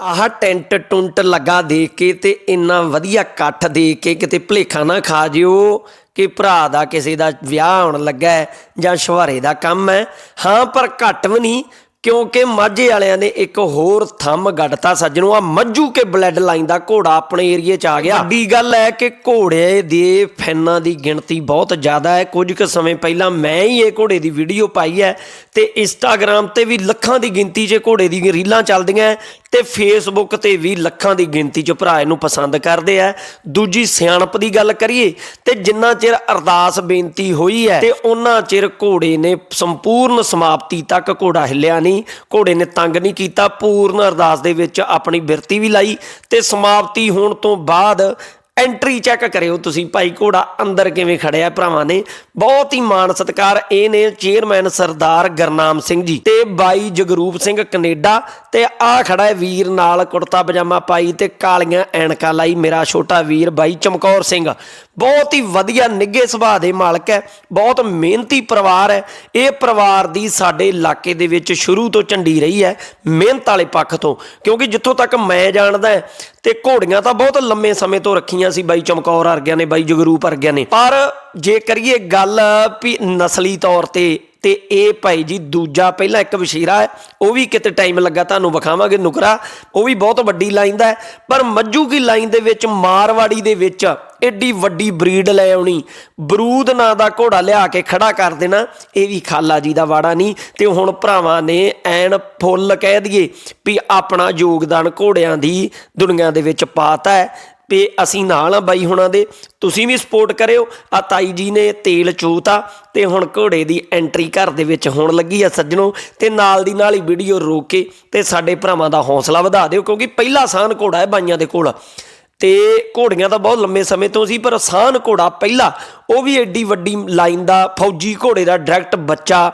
ਆਹ ਟੈਂਟ ਟੁੰਟ ਲੱਗਾ ਦੇਖ ਕੇ ਤੇ ਇੰਨਾ ਵਧੀਆ ਇਕੱਠ ਦੇਖ ਕੇ ਕਿਤੇ ਭਲੇਖਾ ਨਾ ਖਾ ਜਿਓ ਕਿ ਭਰਾ ਦਾ ਕਿਸੇ ਦਾ ਵਿਆਹ ਆਉਣ ਲੱਗਾ ਜਾਂ ਸ਼ਵਾਰੇ ਦਾ ਕੰਮ ਹੈ। ਹਾਂ, ਪਰ ਘੱਟ ਵੀ ਨਹੀਂ। ਕਿਉਂਕਿ ਮਾਝੇ ਵਾਲਿਆਂ ਨੇ ਇੱਕ ਹੋਰ ਥੰਮ ਗੱਡਤਾ ਸੱਜਣੋ ਆ ਮੱਝੂ ਕੇ ਬਲੱਡ ਲਾਈਨ ਦਾ ਘੋੜਾ ਆਪਣੇ ਏਰੀਏ 'ਚ ਆ ਗਿਆ। ਵੱਡੀ ਗੱਲ ਹੈ ਕਿ ਘੋੜੇ ਦੇ ਫੈਨਾਂ ਦੀ ਗਿਣਤੀ ਬਹੁਤ ਜ਼ਿਆਦਾ ਹੈ। ਕੁਝ ਕੁ ਸਮੇਂ ਪਹਿਲਾਂ ਮੈਂ ਹੀ ਇਹ ਘੋੜੇ ਦੀ ਵੀਡੀਓ ਪਾਈ ਹੈ ਤੇ ਇੰਸਟਾਗ੍ਰam ਤੇ ਵੀ ਲੱਖਾਂ ਦੀ ਗਿਣਤੀ 'ਚ ਘੋੜੇ ਦੀ ਰੀਲਾਂ ਚੱਲਦੀਆਂ ਹੈ ਤੇ ਫੇਸਬੁੱਕ ਤੇ ਵੀ ਲੱਖਾਂ ਦੀ ਗਿਣਤੀ 'ਚ ਭਰਾ ਇਹਨੂੰ ਪਸੰਦ ਕਰਦੇ ਆ ਦੂਜੀ ਸਿਆਣਪ ਦੀ ਗੱਲ ਕਰੀਏ ਤੇ ਜਿੰਨਾ ਚਿਰ ਅਰਦਾਸ ਬੇਨਤੀ ਹੋਈ ਹੈ ਤੇ ਉਹਨਾਂ ਚਿਰ ਘੋੜੇ ਨੇ ਸੰਪੂਰਨ ਸਮਾਪਤੀ ਤੱਕ ਘੋੜਾ ਹਿੱਲਿਆ ਨਹੀਂ। ਘੋੜੇ ਨੇ ਤੰਗ ਨਹੀਂ ਕੀਤਾ। ਪੂਰਨ ਅਰਦਾਸ ਦੇ ਵਿੱਚ ਆਪਣੀ ਬਿਰਤੀ ਵੀ ਲਾਈ ਤੇ ਸਮਾਪਤੀ ਹੋਣ ਤੋਂ ਬਾਅਦ ਐਂਟਰੀ ਚੈੱਕ ਕਰਿਓ ਤੁਸੀਂ ਭਾਈ ਘੋੜਾ ਅੰਦਰ ਕਿਵੇਂ ਖੜਿਆ ਭਰਾਵਾਂ ਨੇ। ਬਹੁਤ ਹੀ ਮਾਣ ਸਤਿਕਾਰ, ਇਹ ਨੇ ਚੇਅਰਮੈਨ ਸਰਦਾਰ ਗਰਨਾਮ ਸਿੰਘ ਜੀ ਤੇ ਬਾਈ ਜਗਰੂਪ ਸਿੰਘ ਕੈਨੇਡਾ ਤੇ ਆ ਖੜਾ ਹੈ ਵੀਰ ਨਾਲ ਕੁੜਤਾ ਪਜਾਮਾ ਪਾਈ ਤੇ ਕਾਲੀਆਂ ਐਨਕਾਂ ਲਾਈ। ਮੇਰਾ ਛੋਟਾ ਵੀਰ ਬਾਈ ਚਮਕੌਰ ਸਿੰਘ। ਬਹੁਤ ਹੀ ਵਧੀਆ ਨਿੱਘੇ ਸੁਭਾਅ ਦੇ ਮਾਲਕ ਹੈ ਬਹੁਤ ਮਿਹਨਤੀ ਪਰਿਵਾਰ ਹੈ। ਇਹ ਪਰਿਵਾਰ ਦੀ ਸਾਡੇ ਇਲਾਕੇ ਦੇ ਵਿੱਚ ਸ਼ੁਰੂ ਤੋਂ ਝੰਡੀ ਰਹੀ ਹੈ ਮਿਹਨਤ ਵਾਲੇ ਪੱਖ ਤੋਂ। ਕਿਉਂਕਿ ਜਿੱਥੋਂ ਤੱਕ ਮੈਂ ਜਾਣਦਾ ਹੈ, ਤੇ ਘੋੜੀਆਂ ਤਾਂ ਬਹੁਤ ਲੰਮੇ ਸਮੇਂ ਤੋਂ ਰੱਖੀਆਂ ਸੀ ਬਾਈ ਚਮਕੌਰ ਵਰਗਿਆਂ ਨੇ ਬਾਈ ਜਗਰੂਪ ਵਰਗਿਆਂ ਨੇ। ਪਰ ਜੇ ਕਰੀਏ ਗੱਲ ਵੀ ਨਸਲੀ ਤੌਰ ਤੇ ਤੇ ਇਹ ਭਾਈ ਜੀ ਦੂਜਾ ਪਹਿਲਾਂ ਇੱਕ ਵਸ਼ੀਰਾ ਹੈ, ਉਹ ਵੀ ਕਿਤੇ ਟਾਈਮ ਲੱਗਾ ਤੁਹਾਨੂੰ ਵਿਖਾਵਾਂਗੇ ਨੁਕਰਾ, ਉਹ ਵੀ ਬਹੁਤ ਵੱਡੀ ਲਾਈਨ ਦਾ ਪਰ ਮੱਜੂ ਕੀ ਲਾਈਨ ਦੇ ਵਿੱਚ, ਮਾਰਵਾੜੀ ਦੇ ਵਿੱਚ ਐਡੀ ਵੱਡੀ ਬਰੀਡ ਲੈ ਆਉਣੀ, ਬਰੂਦ ਨਾਂ ਦਾ ਘੋੜਾ ਲਿਆ ਕੇ ਖੜਾ ਕਰ ਦੇਣਾ, ਇਹ ਵੀ ਖਾਲਾ ਜੀ ਦਾ ਵਾੜਾ ਨਹੀਂ, ਤੇ ਹੁਣ ਭਰਾਵਾਂ ਨੇ ਐਨ ਫੁੱਲ ਕਹਿ ਦਈਏ ਵੀ ਆਪਣਾ ਯੋਗਦਾਨ ਘੋੜਿਆਂ ਦੀ ਦੁਨੀਆ ਦੇ ਵਿੱਚ ਪਾਤਾ ਹੈ ਵੀ ਅਸੀਂ ਨਾਲ ਆ ਬਾਈ ਹੁਣਾਂ ਦੇ। ਤੁਸੀਂ ਵੀ ਸਪੋਰਟ ਕਰਿਓ। ਆ ਤਾਈ ਜੀ ਨੇ ਤੇਲ ਚੂਤਾ ਤੇ ਹੁਣ ਘੋੜੇ ਦੀ ਐਂਟਰੀ ਘਰ ਦੇ ਵਿੱਚ ਹੋਣ ਲੱਗੀ ਆ ਸੱਜਣੋ। ਤੇ ਨਾਲ ਦੀ ਨਾਲ ਹੀ ਵੀਡੀਓ ਰੋਕ ਕੇ ਤੇ ਸਾਡੇ ਭਰਾਵਾਂ ਦਾ ਹੌਸਲਾ ਵਧਾ ਦਿਓ, ਕਿਉਂਕਿ ਪਹਿਲਾ ਆਸਾਨ ਘੋੜਾ ਹੈ ਬਾਈਆਂ ਦੇ ਕੋਲ। ਤੇ ਘੋੜੀਆਂ ਤਾਂ ਬਹੁਤ ਲੰਮੇ ਸਮੇਂ ਤੋਂ ਸੀ, ਪਰ ਆਸਾਨ ਘੋੜਾ ਪਹਿਲਾ, ਉਹ ਵੀ ਐਡੀ ਵੱਡੀ ਲਾਈਨ ਦਾ ਫੌਜੀ ਘੋੜੇ ਦਾ ਡਾਇਰੈਕਟ ਬੱਚਾ,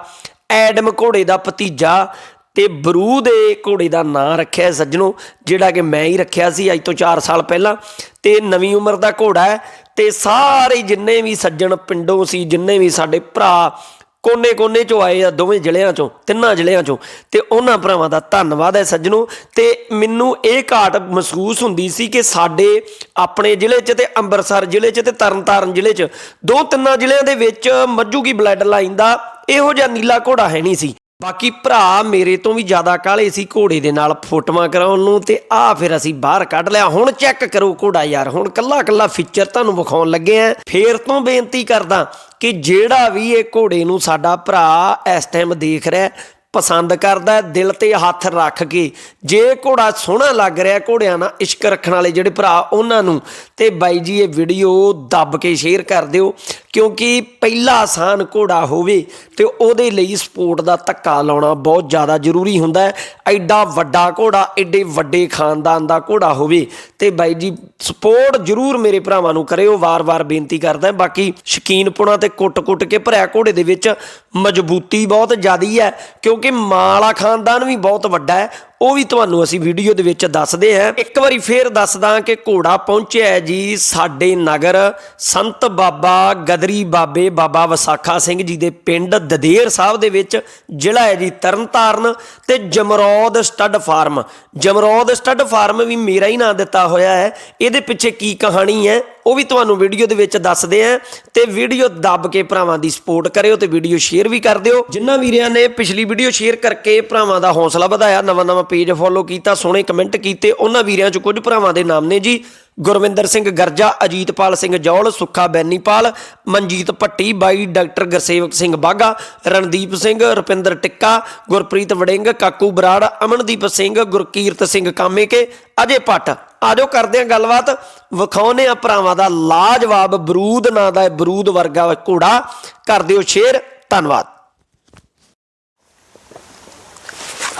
ਐਡਮ ਘੋੜੇ ਦਾ ਭਤੀਜਾ ਤੇ ਬਰੂ ਦੇ ਘੋੜੇ ਦਾ ਨਾਂ ਰੱਖਿਆ ਸੱਜਣੋ, ਜਿਹੜਾ ਕਿ ਮੈਂ ਹੀ ਰੱਖਿਆ ਸੀ ਅੱਜ ਤੋਂ 4 ਸਾਲ ਪਹਿਲਾਂ। ਤੇ ਨਵੀਂ ਉਮਰ ਦਾ ਘੋੜਾ ਹੈ ਤੇ ਸਾਰੇ ਜਿੰਨੇ ਵੀ ਸੱਜਣ ਪਿੰਡੋਂ ਸੀ, ਜਿੰਨੇ ਵੀ ਸਾਡੇ ਭਰਾ ਕੋਨੇ-ਕੋਨੇ ਚੋਂ ਆਏ ਆ, ਦੋਵੇਂ ਜ਼ਿਲ੍ਹਿਆਂ ਚੋਂ, ਤਿੰਨਾਂ ਜ਼ਿਲ੍ਹਿਆਂ ਚੋਂ, ਤੇ ਉਹਨਾਂ ਭਰਾਵਾਂ ਦਾ ਧੰਨਵਾਦ ਹੈ ਸੱਜਣੋ। ਤੇ ਮੈਨੂੰ ਇਹ ਘਾਟ ਮਹਿਸੂਸ ਹੁੰਦੀ ਸੀ ਕਿ ਸਾਡੇ ਆਪਣੇ ਜ਼ਿਲ੍ਹੇ 'ਚ ਤੇ ਅੰਮ੍ਰਿਤਸਰ ਜ਼ਿਲ੍ਹੇ 'ਚ ਤੇ ਤਰਨਤਾਰਨ ਜ਼ਿਲ੍ਹੇ 'ਚ ਦੋ ਤਿੰਨਾਂ ਜ਼ਿਲ੍ਹਿਆਂ ਦੇ ਵਿੱਚ ਮੱਜੂਗੀ ਬਲੱਡ ਲਾਈਨ ਦਾ ਇਹੋ ਜਿਹਾ ਨੀਲਾ ਘੋੜਾ ਹੈ ਨਹੀਂ ਸੀ। ਬਾਕੀ ਭਰਾ ਮੇਰੇ ਤੋਂ ਵੀ ਜ਼ਿਆਦਾ ਕਾਲੇ ਸੀ, ਘੋੜੇ ਦੇ ਨਾਲ ਫੋਟੋਆਂ ਕਰਾਉਣ ਨੂੰ ਤੇ ਆ ਫਿਰ ਅਸੀਂ ਬਾਹਰ ਕੱਢ ਲਿਆ। ਹੁਣ ਚੈੱਕ ਕਰੋ ਘੋੜਾ ਯਾਰ, ਹੁਣ ਕੱਲਾ ਕੱਲਾ ਫੀਚਰ ਤੁਹਾਨੂੰ ਵਿਖਾਉਣ ਲੱਗੇ ਆ। ਫੇਰ ਤੋਂ ਬੇਨਤੀ ਕਰਦਾ ਕਿ ਜਿਹੜਾ ਵੀ ਇਹ ਘੋੜੇ ਨੂੰ ਸਾਡਾ ਭਰਾ ਇਸ ਟਾਈਮ ਦੇਖ ਰਿਹਾ ਪਸੰਦ ਕਰਦਾ ਦਿਲ ਤੇ ਹੱਥ ਰੱਖ ਕੇ। ਜੇ ਘੋੜਾ ਸੋਹਣਾ ਲੱਗ ਰਿਹਾ ਘੋੜਿਆਂ ਨਾਲ ਇਸ਼ਕ ਰੱਖਣ ਵਾਲੇ ਜਿਹੜੇ ਭਰਾ ਉਹਨਾਂ ਨੂੰ, ਤੇ ਬਾਈ ਜੀ ਇਹ ਵੀਡੀਓ ਦੱਬ ਕੇ ਸ਼ੇਅਰ ਕਰ ਦਿਓ। ਕਿਉਂਕਿ ਪਹਿਲਾ ਆਸਾਨ ਘੋੜਾ ਹੋਵੇ ਤੇ ਉਹਦੇ ਲਈ ਸਪੋਰਟ ਦਾ ਧੱਕਾ ਲਾਉਣਾ ਬਹੁਤ ਜ਼ਿਆਦਾ ਜ਼ਰੂਰੀ ਹੁੰਦਾ ਹੈ। ਐਡਾ ਵੱਡਾ ਘੋੜਾ, ਐਡੇ ਵੱਡੇ ਖਾਨਦਾਨ ਦਾ ਘੋੜਾ ਹੋਵੇ ਤੇ ਬਾਈ ਜੀ ਸਪੋਰਟ ਜ਼ਰੂਰ ਮੇਰੇ ਭਰਾਵਾਂ ਨੂੰ ਕਰਿਓ, ਵਾਰ-ਵਾਰ ਬੇਨਤੀ ਕਰਦਾ ਬਾਕੀ ਸ਼ਕੀਨਪੁਣਾ ਤੇ ਕੁੱਟ-ਕੁੱਟ ਕੇ ਭਰਿਆ ਘੋੜੇ ਦੇ ਵਿੱਚ ਮਜ਼ਬੂਤੀ ਬਹੁਤ ਜ਼ਿਆਦੀ ਹੈ, ਕਿਉਂਕਿ ਮਾਲਾ ਖਾਨਦਾਨ ਵੀ ਬਹੁਤ ਵੱਡਾ ਹੈ। ਉਹ ਵੀ ਤੁਹਾਨੂੰ ਅਸੀਂ ਵੀਡੀਓ ਦੇ ਵਿੱਚ ਦੱਸਦੇ ਹਾਂ। ਇੱਕ ਵਾਰੀ ਫੇਰ ਦੱਸਦਾ ਕਿ ਘੋੜਾ ਪਹੁੰਚਿਆ ਜੀ ਸਾਡੇ ਨਗਰ ਸੰਤ ਬਾਬਾ ਗਦਰੀ ਬਾਬੇ ਬਾਬਾ ਵਸਾਖਾ ਸਿੰਘ ਜੀ ਦੇ ਪਿੰਡ ਦਦੇਰ ਸਾਹਿਬ ਦੇ ਵਿੱਚ ਜ਼ਿਲ੍ਹਾ ਹੈ ਜੀ ਤਰਨਤਾਰਨ ਤੇ Jamraud stud farm. Jamraud stud farm ਵੀ ਮੇਰਾ ਹੀ ਨਾਂ ਦਿੱਤਾ ਹੋਇਆ ਹੈ। ਇਹਦੇ ਪਿੱਛੇ ਕੀ ਕਹਾਣੀ ਹੈ, ਉਹ ਵੀ ਤੁਹਾਨੂੰ ਵੀਡੀਓ ਦੇ ਵਿੱਚ ਦੱਸਦੇ ਆ ਤੇ ਵੀਡੀਓ ਦੱਬ ਕੇ ਭਰਾਵਾਂ ਦੀ ਸਪੋਰਟ ਕਰਿਓ ਤੇ ਵੀਡੀਓ ਸ਼ੇਅਰ ਵੀ ਕਰ ਦਿਓ। ਜਿਨ੍ਹਾਂ ਵੀਰਿਆਂ ਨੇ ਪਿਛਲੀ ਵੀਡੀਓ ਸ਼ੇਅਰ ਕਰਕੇ ਭਰਾਵਾਂ ਦਾ ਹੌਸਲਾ ਵਧਾਇਆ, ਨਵਾਂ ਨਵਾਂ ਪੇਜ ਫੋਲੋ ਕੀਤਾ, ਸੋਹਣੇ ਕਮੈਂਟ ਕੀਤੇ, ਉਹਨਾਂ ਵੀਰਿਆਂ ਚ ਕੁਝ ਭਰਾਵਾਂ ਦੇ ਨਾਮ ਨੇ ਜੀ। ਗੁਰਵਿੰਦਰ ਸਿੰਘ ਗਰਜਾ, ਅਜੀਤਪਾਲ ਸਿੰਘ ਜੌਲ, ਸੁੱਖਾ ਬੈਨੀਪਾਲ, ਮਨਜੀਤ ਭੱਟੀ, ਬਾਈ ਡਾਕਟਰ ਗੁਰਸੇਵਕ ਸਿੰਘ ਬਾਗਾ ਰਣਦੀਪ ਸਿੰਘ, ਰੁਪਿੰਦਰ ਟਿੱਕਾ, ਗੁਰਪ੍ਰੀਤ ਵੜਿੰਗ, ਕਾਕੂ ਬਰਾੜ, ਅਮਨਦੀਪ ਸਿੰਘ, ਗੁਰਕੀਰਤ ਸਿੰਘ ਕਾਮੇਕੇ, ਅਜੇ ਭੱਟ। ਆਜੋ ਕਰਦੇ ਆ ਗੱਲਬਾਤ। ਵਿਖਾਉਨੇ ਆ ਭਰਾਵਾਂ ਦਾ ਲਾਜਵਾਬ ਬਰੂਦ, ਨਾਂ ਦਾ ਬਰੂਦ ਵਰਗਾ ਘੋੜਾ। ਕਰ ਦਿਓ ਸ਼ੇਅਰ। ਧੰਨਵਾਦ।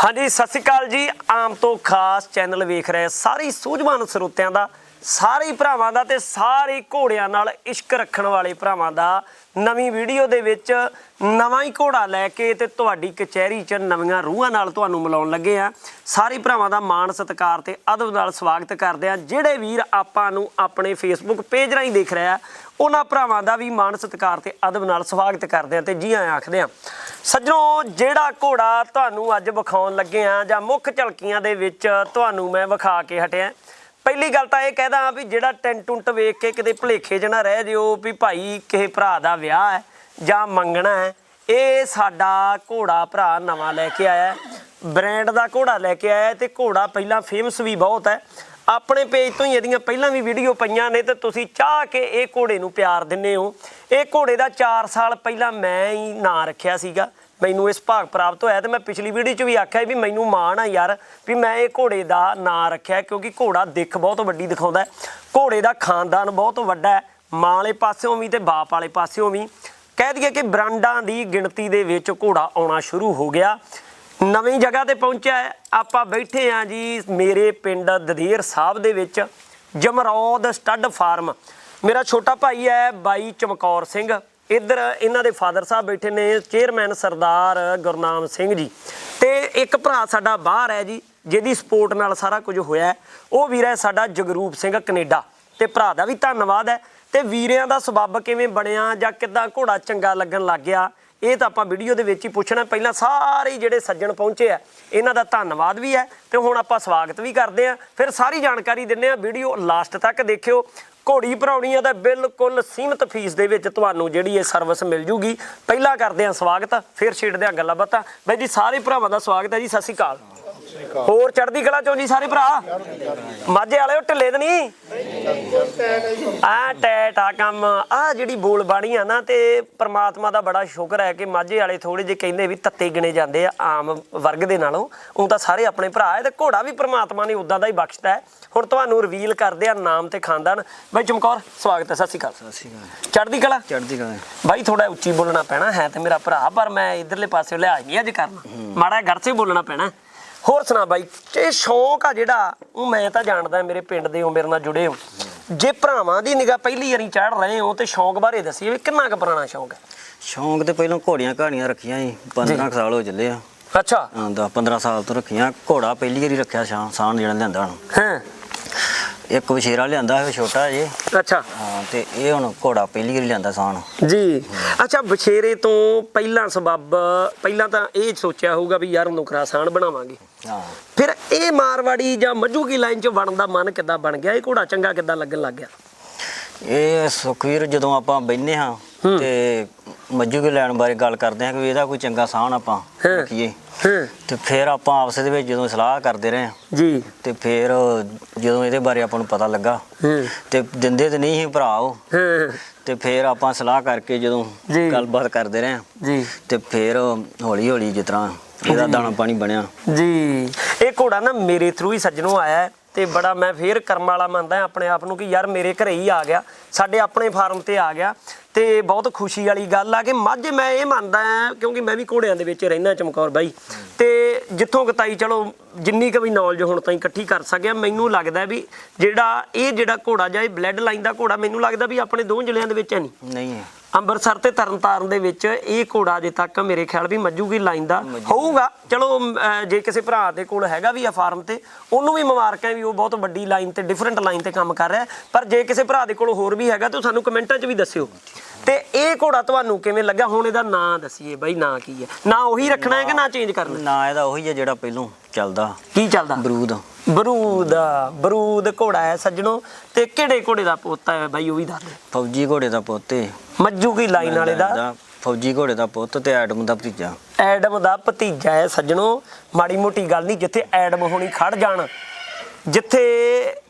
ਹਾਂਜੀ, ਸਤਿ ਸ਼੍ਰੀ ਅਕਾਲ ਜੀ। ਆਮ ਤੋਂ ਖਾਸ ਚੈਨਲ ਵੇਖ ਰਹੇ ਸਾਰੇ ਸੂਝਵਾਨ ਸਰੋਤਿਆਂ ਦਾ ਸਾਰੇ ਭਰਾਵਾਂ ਦਾ ਤੇ ਸਾਰੇ ਘੋੜਿਆਂ ਨਾਲ ਇਸ਼ਕ ਰੱਖਣ ਵਾਲੇ ਭਰਾਵਾਂ ਦਾ ਨਵੀਂ ਵੀਡੀਓ ਦੇ ਵਿੱਚ ਨਵਾਂ ਹੀ ਘੋੜਾ ਲੈ ਕੇ ਤੇ ਤੁਹਾਡੀ ਕਚਹਿਰੀ 'ਚ ਨਵੀਆਂ ਰੂਹਾਂ ਨਾਲ ਤੁਹਾਨੂੰ ਮਿਲਾਉਣ ਲੱਗੇ ਆ ਸਾਰੇ ਭਰਾਵਾਂ ਦਾ ਮਾਣ, ਸਤਿਕਾਰ ਤੇ ਅਦਬ ਨਾਲ ਸਵਾਗਤ ਕਰਦੇ ਆ ਜਿਹੜੇ ਵੀਰ ਆਪਾਂ ਨੂੰ ਆਪਣੇ ਫੇਸਬੁੱਕ ਪੇਜ ਰਾਹੀਂ ਦੇਖ ਰਿਹਾ ਉਹਨਾਂ ਭਰਾਵਾਂ ਦਾ ਵੀ ਮਾਣ, ਸਤਿਕਾਰ ਤੇ ਅਦਬ ਨਾਲ ਸਵਾਗਤ ਕਰਦੇ ਆ ਤੇ ਜੀ ਆਇਆਂ ਆਖਦੇ ਆ ਸੱਜਣੋ, ਜਿਹੜਾ ਘੋੜਾ ਤੁਹਾਨੂੰ ਅੱਜ ਵਿਖਾਉਣ ਲੱਗੇ ਆ ਜਾਂ ਮੁੱਖ ਝਲਕੀਆਂ ਦੇ ਵਿੱਚ ਤੁਹਾਨੂੰ ਮੈਂ ਵਿਖਾ ਕੇ ਹਟਿਆ। ਪਹਿਲੀ ਗੱਲ ਤਾਂ ਇਹ ਕਹਿਦਾ ਵੀ ਜਿਹੜਾ ਟੈਂਟ ਟੁੰਟ ਵੇਖ ਕੇ ਕਿਤੇ ਭੁਲੇਖੇ ਜਣਾ ਰਹਿ ਜਿਓ ਵੀ ਭਾਈ ਕਿਸੇ ਭਰਾ ਦਾ ਵਿਆਹ ਹੈ ਜਾਂ ਮੰਗਣਾ ਹੈ, ਇਹ ਸਾਡਾ ਘੋੜਾ ਭਰਾ ਨਵਾਂ ਲੈ ਕੇ ਆਇਆ ਬ੍ਰਾਂਡ ਦਾ ਘੋੜਾ ਲੈ ਕੇ ਆਇਆ ਹੈ ਤੇ ਘੋੜਾ ਪਹਿਲਾਂ ਫੇਮਸ ਵੀ ਬਹੁਤ ਹੈ। ਆਪਣੇ ਪੇਜ ਤੋਂ ਹੀ ਇਹਦੀਆਂ ਪਹਿਲਾਂ ਵੀ ਵੀਡੀਓ ਪਈਆਂ ਨੇ ਤੇ ਤੁਸੀਂ ਚਾਹ ਕੇ ਇਹ ਘੋੜੇ ਨੂੰ ਪਿਆਰ ਦਿੰਨੇ ਹੋ। ਇਹ ਘੋੜੇ ਦਾ 4 ਸਾਲ ਪਹਿਲਾਂ ਮੈਂ ਹੀ ਨਾਂ ਰੱਖਿਆ ਸੀਗਾ। ਮੈਨੂੰ ਇਸ ਭਾਗ ਪ੍ਰਾਪਤ ਹੋਇਆ ਤੇ ਮੈਂ ਪਿਛਲੀ ਵੀਡੀਓ 'ਚ ਵੀ ਆਖਿਆ ਵੀ ਮੈਨੂੰ ਮਾਣ ਆ ਯਾਰ ਵੀ ਮੈਂ ਇਹ ਘੋੜੇ ਦਾ ਨਾਂ ਰੱਖਿਆ ਕਿਉਂਕਿ ਘੋੜਾ ਦਿੱਖ ਬਹੁਤ ਵੱਡੀ ਦਿਖਾਉਂਦਾ ਘੋੜੇ ਦਾ ਖਾਨਦਾਨ ਬਹੁਤ ਵੱਡਾ ਹੈ। ਮਾਂ ਵਾਲੇ ਪਾਸਿਓਂ ਵੀ ਤੇ ਬਾਪ ਵਾਲੇ ਪਾਸਿਓਂ ਵੀ। ਕਹਿ ਦਈਏ ਕਿ ਬ੍ਰਾਂਡਾਂ ਦੀ ਗਿਣਤੀ ਦੇ ਵਿੱਚ ਘੋੜਾ ਆਉਣਾ ਸ਼ੁਰੂ ਹੋ ਗਿਆ। ਨਵੀਂ ਜਗ੍ਹਾ ਤੇ ਪਹੁੰਚਿਆ ਆਪਾਂ ਬੈਠੇ ਆ ਜੀ ਮੇਰੇ ਪਿੰਡ ਦਦੇਰ ਸਾਹਿਬ ਦੇ ਵਿੱਚ ਜਮਰੌਦ ਸਟੱਡ ਫਾਰਮ। ਮੇਰਾ ਛੋਟਾ ਭਾਈ ਹੈ ਬਾਈ ਚਮਕੌਰ ਸਿੰਘ। ਇੱਧਰ ਇਹਨਾਂ ਦੇ ਫਾਦਰ ਸਾਹਿਬ ਬੈਠੇ ਨੇ ਚੇਅਰਮੈਨ ਸਰਦਾਰ ਗੁਰਨਾਮ ਸਿੰਘ ਜੀ। ਤੇ ਇੱਕ ਭਰਾ ਸਾਡਾ ਬਾਹਰ ਹੈ ਜੀ, ਜਿਹਦੀ ਸਪੋਰਟ ਨਾਲ ਸਾਰਾ ਕੁਝ ਹੋਇਆ ਉਹ ਵੀਰ ਹੈ ਸਾਡਾ ਜਗਰੂਪ ਸਿੰਘ ਕੈਨੇਡਾ। ਤੇ ਭਰਾ ਦਾ ਵੀ ਧੰਨਵਾਦ ਹੈ। ਤੇ ਵੀਰਿਆਂ ਦਾ ਸਬੱਬ ਕਿਵੇਂ ਬਣਿਆ ਜਾਂ ਕਿੱਦਾਂ ਘੋੜਾ ਚੰਗਾ ਲੱਗਣ ਲੱਗ ਗਿਆ? ਇਹ ਤਾਂ ਆਪਾਂ ਵੀਡੀਓ ਦੇ ਵਿੱਚ ਹੀ ਪੁੱਛਣਾ, ਪਹਿਲਾਂ ਸਾਰੇ ਹੀ ਜਿਹੜੇ ਸੱਜਣ ਪਹੁੰਚੇ ਆ, ਇਹਨਾਂ ਦਾ ਧੰਨਵਾਦ ਵੀ ਹੈ, ਤੇ ਹੁਣ ਆਪਾਂ ਸਵਾਗਤ ਵੀ ਕਰਦੇ ਆ। ਫਿਰ ਸਾਰੀ ਜਾਣਕਾਰੀ ਦਿੰਨੇ ਆ, ਵੀਡੀਓ ਲਾਸਟ ਤੱਕ ਦੇਖਿਓ। ਘੋੜੀ ਭਰਾਉਣੀ ਆ ਤਾਂ ਬਿਲਕੁਲ ਸੀਮਤ ਫੀਸ ਦੇ ਵਿੱਚ ਤੁਹਾਨੂੰ ਜਿਹੜੀ ਇਹ ਸਰਵਿਸ ਮਿਲ ਜੂਗੀ। ਪਹਿਲਾਂ ਕਰਦੇ ਆ ਸਵਾਗਤ, ਫਿਰ ਛੇੜਦੇ ਆ ਗੱਲਾਂ ਬਾਤਾਂ। ਬਾਈ ਜੀ, ਸਾਰੇ ਭਰਾਵਾਂ ਦਾ ਸਵਾਗਤ ਹੈ ਜੀ, ਸਤਿ ਸ਼੍ਰੀ ਅਕਾਲ। ਹੋਰ ਚੜ੍ਹਦੀ ਕਲਾ ਚੋਂ ਜੀ ਸਾਰੇ ਭਰਾ। ਮਾਝੇ ਵਾਲਿਓ ਢਿੱਲੇ ਤੇ ਨਹੀਂ? ਆ ਟੈਟ ਆ ਕੰਮ। ਆ ਜਿਹੜੀ ਬੋਲ ਬਾਣੀ ਆ ਨਾ ਤੇ ਪ੍ਰਮਾਤਮਾ ਦਾ ਬੜਾ ਸ਼ੁਕਰ ਹੈ ਕਿ ਮਾਝੇ ਵਾਲੇ ਥੋੜੇ ਜਿਹੇ ਕਹਿੰਦੇ ਵੀ ਤੱਤੇ ਗਿਣੇ ਜਾਂਦੇ ਆ ਆਮ ਵਰਗ ਦੇ ਨਾਲੋਂ। ਉਹ ਤਾਂ ਸਾਰੇ ਆਪਣੇ ਭਰਾ ਹੈ ਤੇ ਘੋੜਾ ਵੀ ਪ੍ਰਮਾਤਮਾ ਨੇ ਉਦਾਂ ਦਾ ਹੀ ਬਖਸ਼ਦਾ ਹੈ। ਹੁਣ ਤੁਹਾਨੂੰ ਰਿਵੀਲ ਕਰਦੇ ਆ ਨਾਮ ਤੇ ਖਾਨਦਾਨ। ਬਾਈ ਚਮਕੌਰ ਸਵਾਗਤ ਹੈ ਸਤਿ ਸ਼੍ਰੀ ਅਕਾਲ। ਸਤਿ ਸ਼੍ਰੀ ਅਕਾਲ। ਚੜ੍ਹਦੀ ਕਲਾ? ਚੜ੍ਹਦੀ ਕਲਾ। ਬਾਈ ਥੋੜਾ ਉੱਚੀ ਬੋਲਣਾ ਪੈਣਾ ਹੈ ਤੇ ਮੇਰਾ ਭਰਾ ਪਰ ਮੈਂ ਇਧਰਲੇ ਪਾਸੇ ਲਿਹਾਜ਼ ਨਹੀਂ ਅੱਜ ਕਰਨਾ। ਮਾੜਾ ਘਰ ਸੇ ਬੋਲਣਾ ਪੈਣਾ। ਹੋਰ ਸੁਣਾ ਬਾਈ ਇਹ ਸ਼ੌਂਕ ਆ ਜਿਹੜਾ ਉਹ ਮੈਂ ਤਾਂ ਜਾਣਦਾ ਮੇਰੇ ਪਿੰਡ ਦੇ ਹੋ ਮੇਰੇ ਨਾਲ ਜੁੜੇ ਹੋ। ਜੇ ਭਰਾਵਾਂ ਦੀ ਨਿਗਾਹ ਪਹਿਲੀ ਵਾਰੀ ਚੜ ਰਹੇ ਹੋ ਤੇ ਸ਼ੌਂਕ ਬਾਰੇ ਦੱਸੀਏ ਵੀ ਕਿੰਨਾ ਕੁ ਪੁਰਾਣਾ ਸ਼ੌਂਕ ਹੈ? ਸ਼ੌਂਕ ਤੇ ਪਹਿਲਾਂ ਘੋੜੀਆਂ ਕਹਾਣੀਆਂ ਰੱਖੀਆਂ ਸੀ 15 ਕੁ ਸਾਲ ਹੋ ਚੱਲੇ ਆ। ਅੱਛਾ। ਹਾਂ, ਦਸ 15 ਸਾਲ ਤੋਂ ਰੱਖੀਆਂ। ਘੋੜਾ ਪਹਿਲੀ ਵਾਰੀ ਰੱਖਿਆ ਸਾਨ ਜਿਹੜਾ ਹੁਣ। ਹਾਂ। ਇੱਕ ਵਛੇਰਾ ਲਿਆਂਦਾ ਹੈ ਛੋਟਾ ਜੇ ਅੱਛਾ। ਹਾਂ ਤੇ ਇਹ ਹੁਣ ਘੋੜਾ ਪਹਿਲੀ ਵਾਰੀ ਲਿਆਂਦਾ ਸਾਨ। ਜੀ। ਅੱਛਾ ਬਛੇਰੇ ਤੋਂ ਪਹਿਲਾਂ ਸਬੱਬ ਪਹਿਲਾਂ ਤਾਂ ਇਹ ਸੋਚਿਆ ਹੋਊਗਾ ਵੀ ਯਾਰ ਨੁਕਰਾ ਸਾਨ ਬਣਾਵਾਂਗੇ। ਹਾਂ। ਫਿਰ ਇਹ ਮਾਰਵਾੜੀ ਜਾਂ ਮੱਝੂ ਕੀ ਲਾਈਨ 'ਚ ਬਣਨ ਦਾ ਮਨ ਕਿੱਦਾਂ ਬਣ ਗਿਆ? ਇਹ ਘੋੜਾ ਚੰਗਾ ਕਿੱਦਾਂ ਲੱਗਣ ਲੱਗ ਗਿਆ? ਇਹ ਸੁਖਵੀਰ ਜਦੋਂ ਆਪਾਂ ਬੈਠਨੇ ਹਾਂ ਤੇ ਮੱਜੂ ਕੇ ਲੈਣ ਬਾਰੇ ਗੱਲ ਕਰਦੇ ਹਾਂ ਕਿ ਵੀ ਇਹਦਾ ਕੋਈ ਚੰਗਾ ਸਾਨ ਆਪਾਂ ਹਾਂ। ਰੱਖੀਏ। ਹਾਂ। ਤੇ ਫਿਰ ਆਪਾਂ ਆਪਸ ਦੇ ਵਿੱਚ ਜਦੋਂ ਸਲਾਹ ਕਰਦੇ ਰਹੇ ਜੀ। ਤੇ ਫਿਰ ਜਦੋਂ ਇਹਦੇ ਬਾਰੇ ਆਪਾਂ ਨੂੰ ਪਤਾ ਲੱਗਾ ਹਾਂ। ਤੇ ਦਿੰਦੇ ਤੇ ਨਹੀਂ ਸੀ ਭਰਾ ਉਹ। ਹਾਂ। ਤੇ ਫਿਰ ਆਪਾਂ ਸਲਾਹ ਕਰਕੇ ਜਦੋਂ ਜੀ। ਗੱਲਬਾਤ ਕਰਦੇ ਰਹੇ ਜੀ। ਤੇ ਫਿਰ ਹੌਲੀ ਹੌਲੀ ਜਿਸ ਤਰ੍ਹਾਂ ਇਹਦਾ ਦਾਣਾ ਪਾਣੀ ਬਣਿਆ। ਜੀ। ਇਹ ਘੋੜਾ ਨਾ ਮੇਰੇ ਥਰੂ ਹੀ ਸੱਜਣੋਂ ਆਇਆ ਹੈ। ਤੇ ਬੜਾ ਮੈਂ ਫੇਰ ਕਰਮ ਵਾਲਾ ਮੰਨਦਾ ਆਪਣੇ ਆਪ ਨੂੰ ਕਿ ਯਾਰ ਮੇਰੇ ਘਰੇ ਹੀ ਆ ਗਿਆ, ਸਾਡੇ ਆਪਣੇ ਫਾਰਮ ਤੇ ਆ ਗਿਆ ਤੇ ਬਹੁਤ ਖੁਸ਼ੀ ਵਾਲੀ ਗੱਲ ਆ ਕਿ ਮੱਝ ਮੈਂ ਇਹ ਮੰਨਦਾ ਹਾਂ ਕਿਉਂਕਿ ਮੈਂ ਵੀ ਘੋੜਿਆਂ ਦੇ ਵਿੱਚ ਰਹਿਣਾ ਚਮਕੌਰ ਬਾਈ ਤੇ ਜਿੱਥੋਂ ਕਤਾਈ ਚਲੋ ਜਿੰਨੀ ਕੁ ਵੀ ਨੌਲੇਜ ਹੁਣ ਤਾਈਂ ਇਕੱਠੀ ਕਰ ਸਕਿਆ ਮੈਨੂੰ ਲੱਗਦਾ ਵੀ ਜਿਹੜਾ ਇਹ ਜਿਹੜਾ ਘੋੜਾ ਜਾਂ ਇਹ ਬਲੱਡ ਲਾਈਨ ਦਾ ਘੋੜਾ ਮੈਨੂੰ ਲੱਗਦਾ ਵੀ ਆਪਣੇ ਦੋ ਜ਼ਿਲ੍ਹਿਆਂ ਦੇ ਵਿੱਚ ਹੈ ਨਹੀਂ। ਨਹੀਂ ਅੰਮ੍ਰਿਤਸਰ ਤੇ ਤਰਨਤਾਰਨ ਦੇ ਵਿੱਚ ਇਹ ਘੋੜਾ ਅਜੇ ਤੱਕ ਮੇਰੇ ਖਿਆਲ ਵੀ ਮੱਜੂਗੀ ਲਾਈਨ ਦਾ ਹੋਊਗਾ। ਚਲੋ ਜੇ ਕਿਸੇ ਭਰਾ ਦੇ ਕੋਲ ਹੈਗਾ ਵੀ ਆ ਫਾਰਮ ਤੇ ਉਹਨੂੰ ਵੀ ਮੁਬਾਰਕਾਂ ਵੀ ਉਹ ਬਹੁਤ ਵੱਡੀ ਲਾਈਨ ਤੇ ਡਿਫਰੈਂਟ ਲਾਈਨ ਤੇ ਕੰਮ ਕਰ ਰਿਹਾ ਹੈ। ਪਰ ਜੇ ਕਿਸੇ ਭਰਾ ਦੇ ਕੋਲ ਹੋਰ ਵੀ ਹੈਗਾ ਤਾਂ ਸਾਨੂੰ ਕਮੈਂਟਾਂ 'ਚ ਵੀ ਦੱਸਿਓ। ਤੇ ਇਹ ਘੋੜਾ ਤੁਹਾਨੂੰ ਕਿਵੇਂ ਲੱਗਾ? ਹੁਣ ਇਹਦਾ ਨਾਂ ਦੱਸੀਏ ਬਾਈ ਨਾਂ ਕੀ ਹੈ? ਨਾਂ ਉਹੀ ਰੱਖਣਾ ਹੈ ਕਿ ਨਾਂ ਚੇਂਜ ਕਰਨਾ ਨਾ ਇਹਦਾ ਉਹੀ ਹੈ ਜਿਹੜਾ ਪਹਿਲੋਂ ਚੱਲਦਾ। ਕੀ ਚੱਲਦਾ? ਬਰੂਦ। ਬਰੂਦ ਬਰੂਦ ਘੋੜਾ ਹੈ ਸੱਜਣੋ। ਤੇ ਕਿਹੜੇ ਘੋੜੇ ਦਾ ਪੋਤਾ ਹੈ ਬਾਈ ਉਹ ਵੀ ਦੱਸ ਦੇ ਫੌਜੀ ਘੋੜੇ ਦਾ ਪੁੱਤ। ਮੱਜੂ ਕੀ ਲਾਈਨ ਵਾਲੇ ਦਾ? ਦਾ ਫੌਜੀ ਘੋੜੇ ਦਾ ਪੁੱਤ ਤੇ ਐਡਮ ਦਾ ਭਤੀਜਾ। ਐਡਮ ਦਾ ਭਤੀਜਾ ਹੈ ਸੱਜਣੋ। ਮਾੜੀ ਮੋਟੀ ਗੱਲ ਨਹੀਂ ਜਿੱਥੇ ਐਡਮ ਹੋਣੀ ਖੜ ਜਾਣ ਜਿੱਥੇ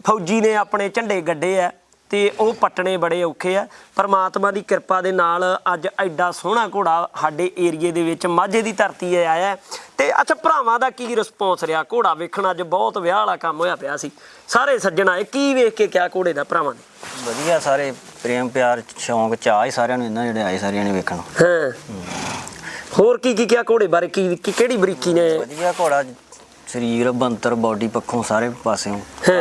ਫੌਜੀ ਨੇ ਆਪਣੇ ਝੰਡੇ ਗੱਡੇ ਆ ਤੇ ਉਹ ਪੱਟਣੇ ਬੜੇ ਔਖੇ ਆ। ਪਰਮਾਤਮਾ ਦੀ ਕਿਰਪਾ ਦੇ ਨਾਲ ਅੱਜ ਐਡਾ ਸੋਹਣਾ ਘੋੜਾ ਸਾਡੇ ਏਰੀਏ ਦੇ ਵਿੱਚ ਮਾਝੇ ਦੀ ਧਰਤੀ 'ਤੇ ਆਇਆ। ਤੇ ਅੱਛਾ ਭਰਾਵਾਂ ਦਾ ਕੀ ਰਿਸਪੌਂਸ ਰਿਹਾ? ਘੋੜਾ ਵੇਖਣ ਅੱਜ ਬਹੁਤ ਵਿਆਹ ਵਾਲਾ ਕੰਮ ਹੋਇਆ ਪਿਆ ਸੀ। ਸਾਰੇ ਸੱਜਣ ਆਏ ਕੀ ਵੇਖ ਕੇ ਕਿਆ ਘੋੜੇ ਦਾ ਭਰਾਵਾਂ ਨੇ? ਵਧੀਆ ਸਾਰੇ ਪ੍ਰੇਮ ਪਿਆਰ ਸ਼ੌਂਕ ਚਾਹ ਹੀ ਸਾਰਿਆਂ ਨੂੰ ਇਹਨਾਂ ਜਿਹੜੇ ਆਏ ਸਾਰਿਆਂ ਨੇ ਵੇਖਣ। ਹਾਂ। ਹੋਰ ਕੀ ਕੀ ਕਿਆ ਘੋੜੇ ਬਾਰੇ? ਕੀ ਕੀ- ਕਿਹੜੀ ਬਰੀਕੀ ਨੇ? ਵਧੀਆ ਘੋੜਾ ਸਰੀਰ ਬੰਤਰ ਬਾਡੀ ਪੱਖੋਂ ਸਾਰੇ ਪਾਸਿਓਂ।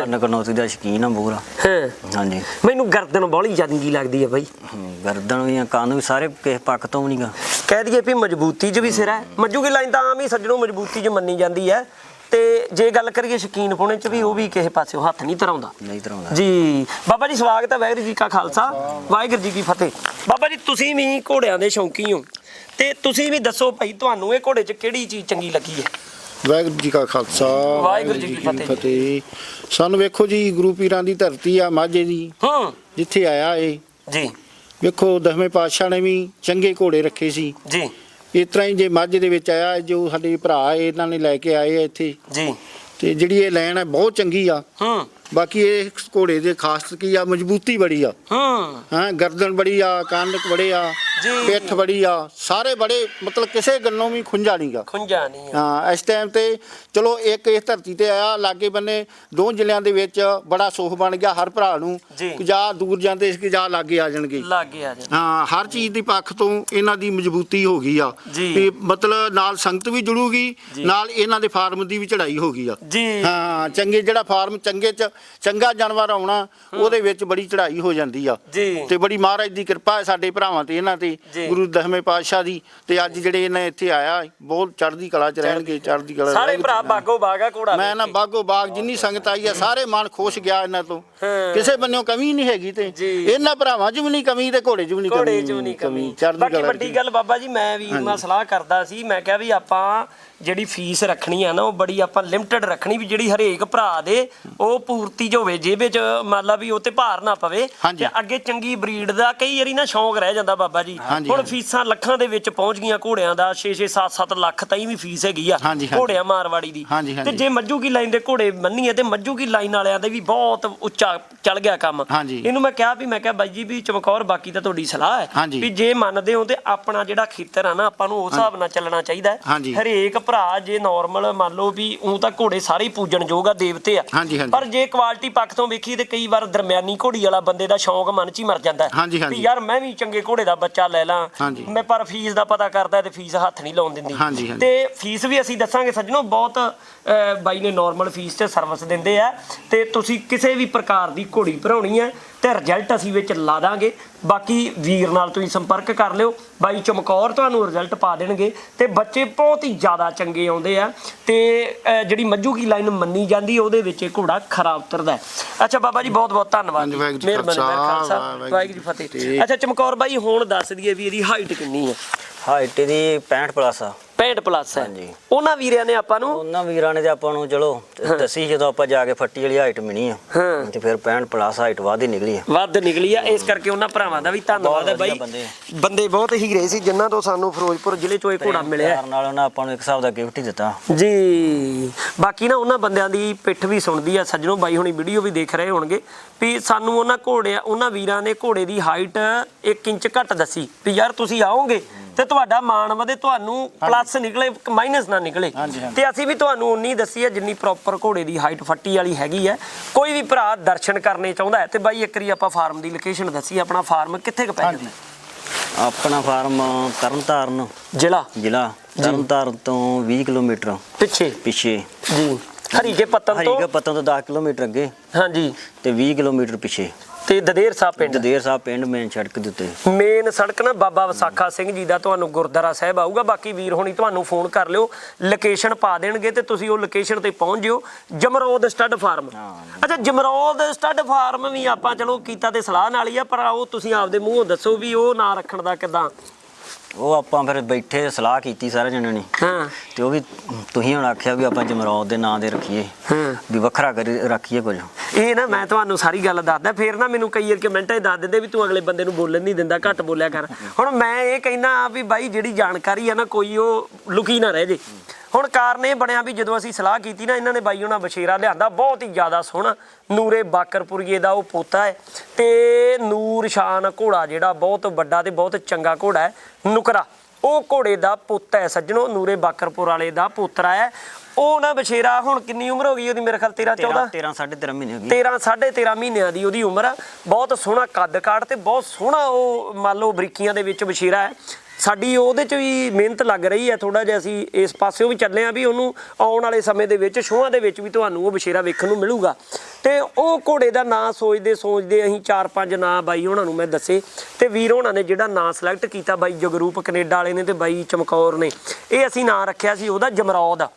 ਨਕਨੋਤੀ ਦਾ ਸ਼ਕੀਨ ਆ ਪੂਰਾ। ਹਾਂ। ਹਾਂਜੀ। ਮੈਨੂੰ ਗਰਦਨ ਬੋਲੀ ਜੰਗੀ ਲੱਗਦੀ ਹੈ ਬਾਈ। ਗਰਦਨ ਵੀ ਆ, ਕੰਨ ਵੀ ਸਾਰੇ ਕਿਸੇ ਪੱਖ ਤੋਂ ਵੀ ਨਹੀਂਗਾ ਕਹਿ ਦਈਏ ਵੀ ਮਜ਼ਬੂਤੀ 'ਚ ਵੀ ਸਿਰ ਹੈ ਮੱਜੂ ਕੀ ਲਾਈਨ ਤਾਂ ਆਮ ਹੀ ਸੱਜਣੋਂ ਮਜ਼ਬੂਤੀ 'ਚ ਮੰਨੀ ਜਾਂਦੀ ਹੈ ਤੇ ਜੇ ਗੱਲ ਕਰੀਏ ਸ਼ਕੀਨ ਪੁਣੇ 'ਚ ਵੀ ਉਹ ਵੀ ਕਿਸੇ ਪਾਸਿਓਂ ਹੱਥ ਨਹੀਂ ਧਰਾਉਂਦਾ। ਨਹੀਂ ਤਰਾਉਂਦਾ ਜੀ। ਬਾਬਾ ਜੀ ਸਵਾਗਤ ਹੈ ਵਾਹਿਗੁਰੂ ਜੀ ਕਾ ਖਾਲਸਾ। ਵਾਹਿਗੁਰੂ ਜੀ ਕੀ ਫਤਿਹ। ਬਾਬਾ ਜੀ ਤੁਸੀਂ ਵੀ ਘੋੜਿਆਂ ਦੇ ਸ਼ੌਂਕੀ ਹੋ। ਤੇ ਤੁਸੀਂ ਵੀ ਦੱਸੋ ਭਾਈ ਤੁਹਾਨੂੰ ਇਹ ਘੋੜੇ 'ਚ ਕਿਹੜੀ ਚੀਜ਼ ਚੰਗੀ ਲੱਗੀ ਹੈ? ਵਾਹਿਗੁਰੂ ਜੀ ਕਾ ਖਾਲਸਾ ਵਾਹਿਗੁਰੂ ਜੀ ਕੀ ਫਤਿਹ। ਸਾਨੂੰ ਵੇਖੋ ਜੀ ਗੁਰੂ ਪੀਰਾਂ ਦੀ ਧਰਤੀ ਆ ਮਾਝੇ ਦੀ। ਹੂੰ। ਜਿੱਥੇ ਆਇਆ ਏ। ਜੀ। ਵੇਖੋ ਦਸਵੇਂ ਪਾਤਸ਼ਾਹ ਨੇ ਵੀ ਚੰਗੇ ਘੋੜੇ ਰੱਖੇ ਸੀ। ਜੀ। ਇਸ ਤਰ੍ਹਾਂ ਹੀ ਜੇ ਮਾਝੇ ਦੇ ਵਿੱਚ ਆਇਆ ਜੋ ਸਾਡੇ ਭਰਾ ਇਹਨਾਂ ਨੇ ਲੈ ਕੇ ਆਏ ਆ ਇੱਥੇ। ਜੀ। ਤੇ ਜਿਹੜੀ ਇਹ ਲੈਣ ਹੈ ਬਹੁਤ ਚੰਗੀ ਆ। ਹੂੰ। ਬਾਕੀ ਇਹ ਘੋੜੇ ਦੇ ਖਾਸ ਕੀ ਆ ਮਜ਼ਬੂਤੀ ਬੜੀ ਆ ਹੂੰ ਹਾਂ ਗਰਦਨ ਬੜੀ ਆ ਕੰਨ ਬੜੇ ਆ। ਪਿੱਠ ਬੜੀ ਆ ਸਾਰੇ ਬੜੇ ਮਤਲਬ ਕਿਸੇ ਗੱਲੋਂ ਵੀ ਖੁੰਝਾ ਨਹੀਂਗਾ ਖੁੰਝਾ ਨਹੀਂ ਹੈ। ਇਸ ਟਾਈਮ ਤੇ ਚਲੋ ਇੱਕ ਇਸ ਧਰਤੀ ਤੇ ਆਇਆ ਲਾਗੇ ਬੰਨੇ ਦੋ ਜ਼ਿਲ੍ਹਿਆਂ ਦੇ ਵਿੱਚ ਬੜਾ ਸੁਖ ਬਣ ਗਿਆ ਹਰ ਭਰਾ ਨੂੰ ਜੀ। ਕਿ ਜਾਂ ਦੂਰ ਜਾਂਦੇ ਸੀ ਕਿ ਜਾਂ ਲਾਗੇ ਆ ਜਾਣਗੇ ਲਾਗੇ ਆ ਜਾ ਹਾਂ ਹਰ ਚੀਜ਼ ਦੀ ਪੱਖ ਤੋਂ ਇਹਨਾਂ ਦੀ ਮਜ਼ਬੂਤੀ ਹੋ ਗਈ ਆ। ਵੀ ਮਤਲਬ ਨਾਲ ਸੰਗਤ ਵੀ ਜੁੜੂਗੀ। ਨਾਲ ਇਹਨਾਂ ਦੇ ਫਾਰਮ ਦੀ ਵੀ ਚੜ੍ਹਾਈ ਹੋ ਗਈ ਆ ਹਾਂ ਚੰਗੇ ਜਿਹੜਾ ਫਾਰਮ ਚੰਗੇ ਚ ਚੰਗਾ ਜਾਨਵਰ ਆਉਣਾ ਉਹਦੇ ਵਿੱਚ ਬੜੀ ਚੜ੍ਹਾਈ ਹੋ ਜਾਂਦੀ ਆ। ਤੇ ਬੜੀ ਮਹਾਰਾਜ ਦੀ ਕਿਰਪਾ ਹੈ ਸਾਡੇ ਭਰਾਵਾਂ ਤੇ ਇਹਨਾਂ ਤੇ। ਗੁਰੂ ਦਸਵੇਂ ਪਾਤਸ਼ਾਹ ਦੀ। ਤੇ ਅੱਜ ਜਿਹੜੇ ਇਹਨਾਂ ਇੱਥੇ ਆਇਆ ਬਹੁਤ ਚੜ੍ਹਦੀ ਕਲਾ ਚ ਰਹਿਣਗੇ ਚੜ੍ਹਦੀ ਕਲਾ। ਸਾਰੇ। ਭਰਾ ਬਾਗੋ ਬਾਗਾ ਘੋੜਾ ਮੈਂ ਨਾ। ਬਾਗੋ ਬਾਗ ਜਿੰਨੀ ਸੰਗਤ ਆਈ ਆ ਸਾਰੇ ਮਨ ਖੁਸ਼ ਗਿਆ ਇਹਨਾਂ ਤੋਂ। ਕਿਸੇ ਬੰਨਿਓ ਕਮੀ ਨਹੀਂ ਹੈਗੀ ਤੇ। ਇਹਨਾਂ ਭਰਾਵਾਂ 'ਚ ਵੀ ਨਹੀਂ ਕਮੀ ਤੇ ਘੋੜੇ 'ਚ ਵੀ ਨਹੀਂ ਕਮੀ ਘੋੜੇ ਚ ਵੀ ਨਹੀਂ ਕਮੀ ਚੜ੍ਹਦੀ ਬਾਕੀ ਕਲਾ ਵੱਡੀ ਗੱਲ ਬਾਬਾ ਜੀ ਮੈਂ ਵੀ ਮੈਂ ਸਲਾਹ ਕਰਦਾ ਸੀ ਮੈਂ ਕਿਹਾ ਵੀ ਆਪਾਂ ਜਿਹੜੀ ਫੀਸ ਰੱਖਣੀ ਆ ਨਾ ਉਹ ਬੜੀ ਆਪਾਂ ਲਿਮਟਿਡ ਰੱਖਣੀ ਵੀ ਜਿਹੜੀ ਹਰੇਕ ਭਰਾ ਦੇ ਉਹ ਪੂਰਤੀ ਚ ਹੋਵੇ ਜਿਹਦੇ ਚ ਮੰਨ ਲਾ ਵੀ ਉਹ ਤੇ ਭਾਰ ਨਾ ਪਵੇ। ਤੇ ਅੱਗੇ ਚੰਗੀ ਬਰੀਡ ਦਾ ਕਈ ਵਾਰੀ ਨਾ ਸ਼ੌਂਕ ਰਹਿ ਜਾਂਦਾ ਬਾਬਾ ਜੀ ਹੁਣ। ਫੀਸਾਂ ਲੱਖਾਂ ਦੇ ਵਿੱਚ ਪਹੁੰਚ ਗਈਆਂ ਘੋੜਿਆਂ ਦਾ 6 6 7 7 ਲੱਖ ਤਾਈਂ ਵੀ ਫੀਸ ਹੈਗੀ ਆ। ਘੋੜਿਆਂ ਮਾਰਵਾੜੀ ਦੀ ਤੇ। ਜੇ ਮੱਜੂ ਕੀ ਲਾਈਨ ਦੇ ਘੋੜੇ ਮੰਨੀਏ ਤੇ ਮੱਜੂ ਕੀ ਲਾਈਨ ਵਾਲਿਆਂ ਦੇ ਵੀ ਬਹੁਤ ਉੱਚਾ ਚੱਲ ਗਿਆ ਕੰਮ। ਇਹਨੂੰ ਮੈਂ ਕਿਹਾ ਵੀ ਮੈਂ ਕਿਹਾ ਬਾਈ ਜੀ ਵੀ ਚਮਕੌਰ ਬਾਕੀ ਤਾਂ ਤੁਹਾਡੀ ਸਲਾਹ ਹੈ। ਵੀ ਜੇ ਮੰਨਦੇ ਹੋ ਤੇ ਆਪਣਾ ਜਿਹੜਾ ਖੇਤਰ ਆ ਨਾ ਆਪਾਂ ਨੂੰ ਉਸ ਹਿਸਾਬ ਨਾਲ ਚੱਲਣਾ ਚਾਹੀਦਾ ਹੈ। ਹਰੇਕ ਭਰਾ ਜੇ ਨਾਰਮਲ ਮੰਨ ਲਓ ਵੀ ਉਹ ਤਾਂ ਘੋੜੇ ਸਾਰੇ ਹੀ ਪੂਜਣਯੋਗ ਆ ਦੇਵਤੇ ਆ ਹਾਂਜੀ, ਹਾਂਜੀ। ਪਰ ਜੇ ਕੁਆਲਿਟੀ ਪੱਖ ਤੋਂ ਵੇਖੀਏ ਤੇ ਕਈ ਵਾਰ ਦਰਮਿਆਨੀ ਘੋੜੀ ਵਾਲਾ ਬੰਦੇ ਦਾ ਸ਼ੌਂਕ ਮਨ 'ਚ ਹੀ ਮਰ ਜਾਂਦਾ ਹੈ ਹਾਂਜੀ, ਹਾਂਜੀ। ਵੀ ਯਾਰ ਮੈਂ ਵੀ ਚੰਗੇ ਘੋੜੇ ਦਾ ਬੱਚਾ ਲੈ ਲਾਂ ਹਾਂਜੀ। ਮੈਂ ਪਰ ਫੀਸ ਦਾ ਪਤਾ ਕਰਦਾ ਤੇ ਫੀਸ ਹੱਥ ਨਹੀਂ ਲਾਉਣ ਦਿੰਦੀ ਹਾਂਜੀ, ਹਾਂਜੀ। ਤੇ ਫੀਸ ਵੀ ਅਸੀਂ ਦੱਸਾਂਗੇ ਸੱਜਣੋ ਬਹੁਤ ਅਹ, ਬਾਈ ਨੇ ਨਾਰਮਲ ਫੀਸ ਤੇ ਸਰਵਿਸ ਦਿੰਦੇ ਆ ਤੇ ਤੁਸੀਂ ਕਿਸੇ ਵੀ ਪ੍ਰਕਾਰ ਦੀ ਘੋੜੀ ਭਰਾਉਣੀ ਹੈ ਤੇ ਰਿਜ਼ਲਟ ਅਸੀਂ ਵਿੱਚ ਲਾ ਦਾਂਗੇ। ਬਾਕੀ ਵੀਰ ਨਾਲ ਤੁਸੀਂ ਸੰਪਰਕ ਕਰ ਲਿਓ। ਬਾਈ ਚਮਕੌਰ ਤੁਹਾਨੂੰ ਰਿਜ਼ਲਟ ਪਾ ਦੇਣਗੇ ਤੇ ਬੱਚੇ ਬਹੁਤ ਹੀ ਜ਼ਿਆਦਾ ਚੰਗੇ ਆਉਂਦੇ ਆ ਤੇ ਜਿਹੜੀ ਮੱਜੂ ਕੀ ਲਾਈਨ ਮੰਨੀ ਜਾਂਦੀ ਉਹਦੇ ਵਿੱਚ ਇਹ ਘੋੜਾ ਖਰਾ ਉਤਰਦਾ। ਅੱਛਾ ਬਾਬਾ ਜੀ ਬਹੁਤ ਬਹੁਤ ਧੰਨਵਾਦ ਮਿਹਰਬਾਨੀ ਖਾਲਸਾ, ਵਾਹਿਗੁਰੂ ਜੀ ਫਤਿਹ ਫਤਿਹ। ਅੱਛਾ ਚਮਕੌਰ ਬਾਈ ਹੁਣ ਦੱਸ ਦਈਏ ਵੀ ਇਹਦੀ ਹਾਈਟ ਕਿੰਨੀ ਹੈ। ਹਾਈਟ ਦੀ 65 ਪਲੱਸ ਆ। 65 ਪਲੱਸ ਹੈ। ਹਾਂਜੀ। ਉਹਨਾਂ ਵੀਰਿਆਂ ਨੇ ਆਪਾਂ ਨੂੰ ਉਹਨਾਂ ਵੀਰਾਂ ਨੇ ਤੇ ਆਪਾਂ ਨੂੰ ਚਲੋ ਦੱਸੀ ਜਦੋਂ ਆਪਾਂ ਜਾ ਕੇ ਫੱਟੀ ਵਾਲੀ ਹਾਈਟ ਮਿਣੀ ਆ। ਹਾਂ। ਤੇ ਫਿਰ 65 ਪਲੱਸ ਹਾਈਟ ਵੱਧ ਹੀ ਨਿਕਲੀ ਆ। ਵੱਧ ਨਿਕਲੀ ਆ। ਇਸ ਕਰਕੇ ਉਹਨਾਂ ਭਰਾਵਾਂ ਦਾ ਵੀ ਧੰਨਵਾਦ ਹੈ ਵਧੀਆ ਬਾਈ। ਬੰਦੇ ਬੰਦੇ ਬਹੁਤ ਹੀਰੇ ਸੀ ਜਿਨ੍ਹਾਂ ਤੋਂ ਸਾਨੂੰ ਫਿਰੋਜ਼ਪੁਰ ਜ਼ਿਲ੍ਹੇ ਚੋਂ ਇਹ ਘੋੜਾ ਮਿਲਿਆ। ਪਿਆਰ ਨਾਲ ਉਹਨਾਂ ਆਪਾਂ ਨੂੰ ਇੱਕ ਹਿਸਾਬ ਦਾ ਗਿਫਟ ਹੀ ਦਿੱਤਾ। ਜੀ। ਬਾਕੀ ਨਾ ਉਹਨਾਂ ਬੰਦਿਆਂ ਦੀ ਪਿੱਠ ਵੀ ਸੁਣਦੀ ਆ। ਸੱਜਣੋ ਬਾਈ ਹੁਣੀ ਵੀਡੀਓ ਵੀ ਦੇਖ ਰਹੇ ਹੋਣਗੇ ਵੀ ਸਾਨੂੰ ਉਹਨਾਂ ਘੋੜਿਆਂ ਉਹਨਾਂ ਵੀਰਾਂ ਨੇ ਘੋੜੇ ਦੀ ਹਾਈਟ 1 ਇੰਚ ਘੱਟ ਦੱਸੀ ਵੀ ਯਾਰ ਤੁਸੀਂ ਆਓਗੇ ਤੇ ਤੁਹਾਡਾ ਮਾਣ ਵਧੇ ਤੁਹਾਨੂੰ ਪਲੱਸ ਨਿਕਲੇ ਮਾਈਨਸ ਨਾ ਨਿਕਲੇ। ਤੇ ਅਸੀਂ ਵੀ ਤੁਹਾਨੂੰ ਉਨੀ ਦੱਸੀ ਹੈ ਜਿੰਨੀ ਪ੍ਰੋਪਰ ਘੋੜੇ ਦੀ ਹਾਈਟ ਫੱਟੀ ਵਾਲੀ ਹੈਗੀ ਹੈ। ਕੋਈ ਵੀ ਭਰਾ ਦਰਸ਼ਨ ਕਰਨੇ ਚਾਹੁੰਦਾ ਹੈ ਤੇ ਬਾਈ ਇੱਕ ਵਾਰੀ ਆਪਾਂ ਫਾਰਮ ਦੀ ਲੋਕੇਸ਼ਨ ਦੱਸੀ ਆਪਣਾ ਫਾਰਮ ਕਿੱਥੇ ਕੁ ਪੈ ਜਾਂਦਾ? ਆਪਣਾ ਫਾਰਮ ਤਰਨਤਾਰਨ। ਜ਼ਿਲ੍ਹਾ? ਜ਼ਿਲ੍ਹਾ ਤਰਨਤਾਰਨ ਤੋਂ 20 ਕਿਲੋਮੀਟਰ। ਪਿੱਛੇ? ਪਿੱਛੇ। ਜੀ। ਹਰੀਕੇ ਪੱਤਨ ਤੋਂ? ਹਰੀਕਾ ਪੱਤੋਂ ਤੋਂ 10 ਕਿਲੋਮੀਟਰ ਅੱਗੇ। ਹਾਂਜੀ। ਤੇ 20 ਕਿਲੋਮੀਟਰ ਪਿੱਛੇ। ਤੇ ਦਦੇਰ ਸਾਹਿਬ ਪਿੰਡ? ਜਦੇਰ ਸਾਹਿਬ ਪਿੰਡ ਮੇਨ ਸੜਕ ਦੇ ਉੱਤੇ। ਮੇਨ ਸੜਕ ਨਾ ਬਾਬਾ ਵਿਸਾਖਾ ਸਿੰਘ ਜੀ ਦਾ ਤੁਹਾਨੂੰ ਗੁਰਦੁਆਰਾ ਸਾਹਿਬ ਆਊਗਾ। ਬਾਕੀ ਵੀਰ ਹੋਣੀ ਤੁਹਾਨੂੰ ਫੋਨ ਕਰ ਲਿਓ ਲੋਕੇਸ਼ਨ ਪਾ ਦੇਣਗੇ ਤੇ ਤੁਸੀਂ ਉਹ ਲੋਕੇਸ਼ਨ ਤੇ ਪਹੁੰਚ ਜਿਓ। Jamrod stud farm. ਅੱਛਾ ਜਮਰੋਦ ਸਟੱਡ ਫਾਰਮ ਵੀ ਆਪਾਂ ਚਲੋ ਕੀਤਾ ਤੇ ਸਲਾਹ ਨਾਲ ਹੀ ਆ ਪਰ ਉਹ ਤੁਸੀਂ ਆਪਦੇ ਮੂੰਹੋਂ ਦੱਸੋ ਵੀ ਉਹ ਨਾਂ ਰੱਖਣ ਦਾ ਕਿਦਾਂ? ਉਹ ਆਪਾਂ ਫਿਰ ਬੈਠੇ ਸਲਾਹ ਕੀਤੀ ਸਾਰੇ ਜਣਿਆਂ ਨੇ। ਹਾਂ। ਤੇ ਉਹ ਵੀ ਤੁਸੀਂ ਹੁਣ ਆਖਿਆ ਵੀ ਆਪਾਂ ਜਮਰੌਦ ਦੇ ਨਾਂ ਦੇ ਰੱਖੀਏ। ਹਾਂ। ਵੀ ਵੱਖਰਾ ਕਰੀ ਰੱਖੀਏ ਕੁਝ। ਇਹ ਨਾ ਮੈਂ ਤੁਹਾਨੂੰ ਸਾਰੀ ਗੱਲ ਦੱਸਦਾ ਫੇਰ ਨਾ ਮੈਨੂੰ ਕਈ ਵਾਰ ਕਮੈਂਟਾਂ 'ਚ ਦੱਸ ਦਿੰਦੇ ਵੀ ਤੂੰ ਅਗਲੇ ਬੰਦੇ ਨੂੰ ਬੋਲਣ ਨਹੀਂ ਦਿੰਦਾ ਘੱਟ ਬੋਲਿਆ ਕਰ। ਹੁਣ ਮੈਂ ਇਹ ਕਹਿਣਾ ਵੀ ਬਾਈ ਜਿਹੜੀ ਜਾਣਕਾਰੀ ਆ ਨਾ ਕੋਈ ਉਹ ਲੁਕੀ ਨਾ ਰਹਿ ਜੇ। ਹੁਣ ਕਾਰਨ ਇਹ ਬਣਿਆ ਵੀ ਜਦੋਂ ਅਸੀਂ ਸਲਾਹ ਕੀਤੀ ਨਾ ਇਹਨਾਂ ਨੇ ਬਾਈ ਉਹਨਾਂ ਬਸ਼ੇਰਾ ਲਿਆਂਦਾ ਬਹੁਤ ਹੀ ਜ਼ਿਆਦਾ ਸੋਹਣਾ ਨੂਰੇ ਬਾਕਰਪੁਰੀਏ ਦਾ ਉਹ ਪੋਤਾ ਹੈ ਤੇ ਨੂਰ ਸ਼ਾਨ ਘੋੜਾ ਜਿਹੜਾ ਬਹੁਤ ਵੱਡਾ ਤੇ ਬਹੁਤ ਚੰਗਾ ਘੋੜਾ ਹੈ ਨੁਕਰਾ। ਉਹ ਘੋੜੇ ਦਾ ਪੁੱਤ ਹੈ ਸੱਜਣੋ ਨੂਰੇ ਬਾਕਰਪੁਰ ਵਾਲੇ ਦਾ ਪੋਤਰਾ ਹੈ। ਉਹ ਨਾ ਬਸ਼ੇਰਾ ਹੁਣ ਕਿੰਨੀ ਉਮਰ ਹੋ ਗਈ ਉਹਦੀ ਮੇਰੇ ਖਿਆਲ 13 14 13 13 13 ਮਹੀਨੇ ਹੋ ਗਏ। 13 13.5 ਮਹੀਨਿਆਂ ਦੀ ਉਹਦੀ ਉਮਰ ਆ। ਬਹੁਤ ਸੋਹਣਾ ਕੱਦ ਕਾਠ ਤੇ ਬਹੁਤ ਸੋਹਣਾ ਉਹ ਮੰਨ ਲਓ ਬਰੀਕੀਆਂ ਦੇ ਵਿੱਚ ਬਸ਼ੀਰਾ ਹੈ। ਸਾਡੀ ਉਹਦੇ 'ਚ ਵੀ ਮਿਹਨਤ ਲੱਗ ਰਹੀ ਹੈ ਥੋੜਾ ਜਿਹਾ ਅਸੀਂ ਇਸ ਪਾਸਿਓਂ ਵੀ ਚੱਲੇ ਆ ਵੀ ਉਹਨੂੰ ਆਉਣ ਵਾਲੇ ਸਮੇਂ ਦੇ ਵਿੱਚ ਸ਼ੋਆਂ ਦੇ ਵਿੱਚ ਵੀ ਤੁਹਾਨੂੰ ਉਹ ਬਸ਼ੇਰਾ ਵੇਖਣ ਨੂੰ ਮਿਲੂਗਾ। ਤੇ ਉਹ ਘੋੜੇ ਦਾ ਨਾਂ ਸੋਚਦੇ ਸੋਚਦੇ ਅਸੀਂ ਚਾਰ ਪੰਜ ਨਾਂ ਬਾਈ ਉਹਨਾਂ ਨੂੰ ਮੈਂ ਦੱਸੇ ਤੇ ਵੀਰ ਉਹਨਾਂ ਨੇ ਜਿਹੜਾ ਨਾਂ ਸਿਲੈਕਟ ਕੀਤਾ ਬਾਈ ਜਗਰੂਪ ਕੈਨੇਡਾ ਵਾਲੇ ਨੇ ਤੇ ਬਾਈ ਚਮਕੌਰ ਨੇ। ਇਹ ਅਸੀਂ ਨਾਂ ਰੱਖਿਆ ਸੀ, ਉਹਦਾ ਜਮਰੌਦ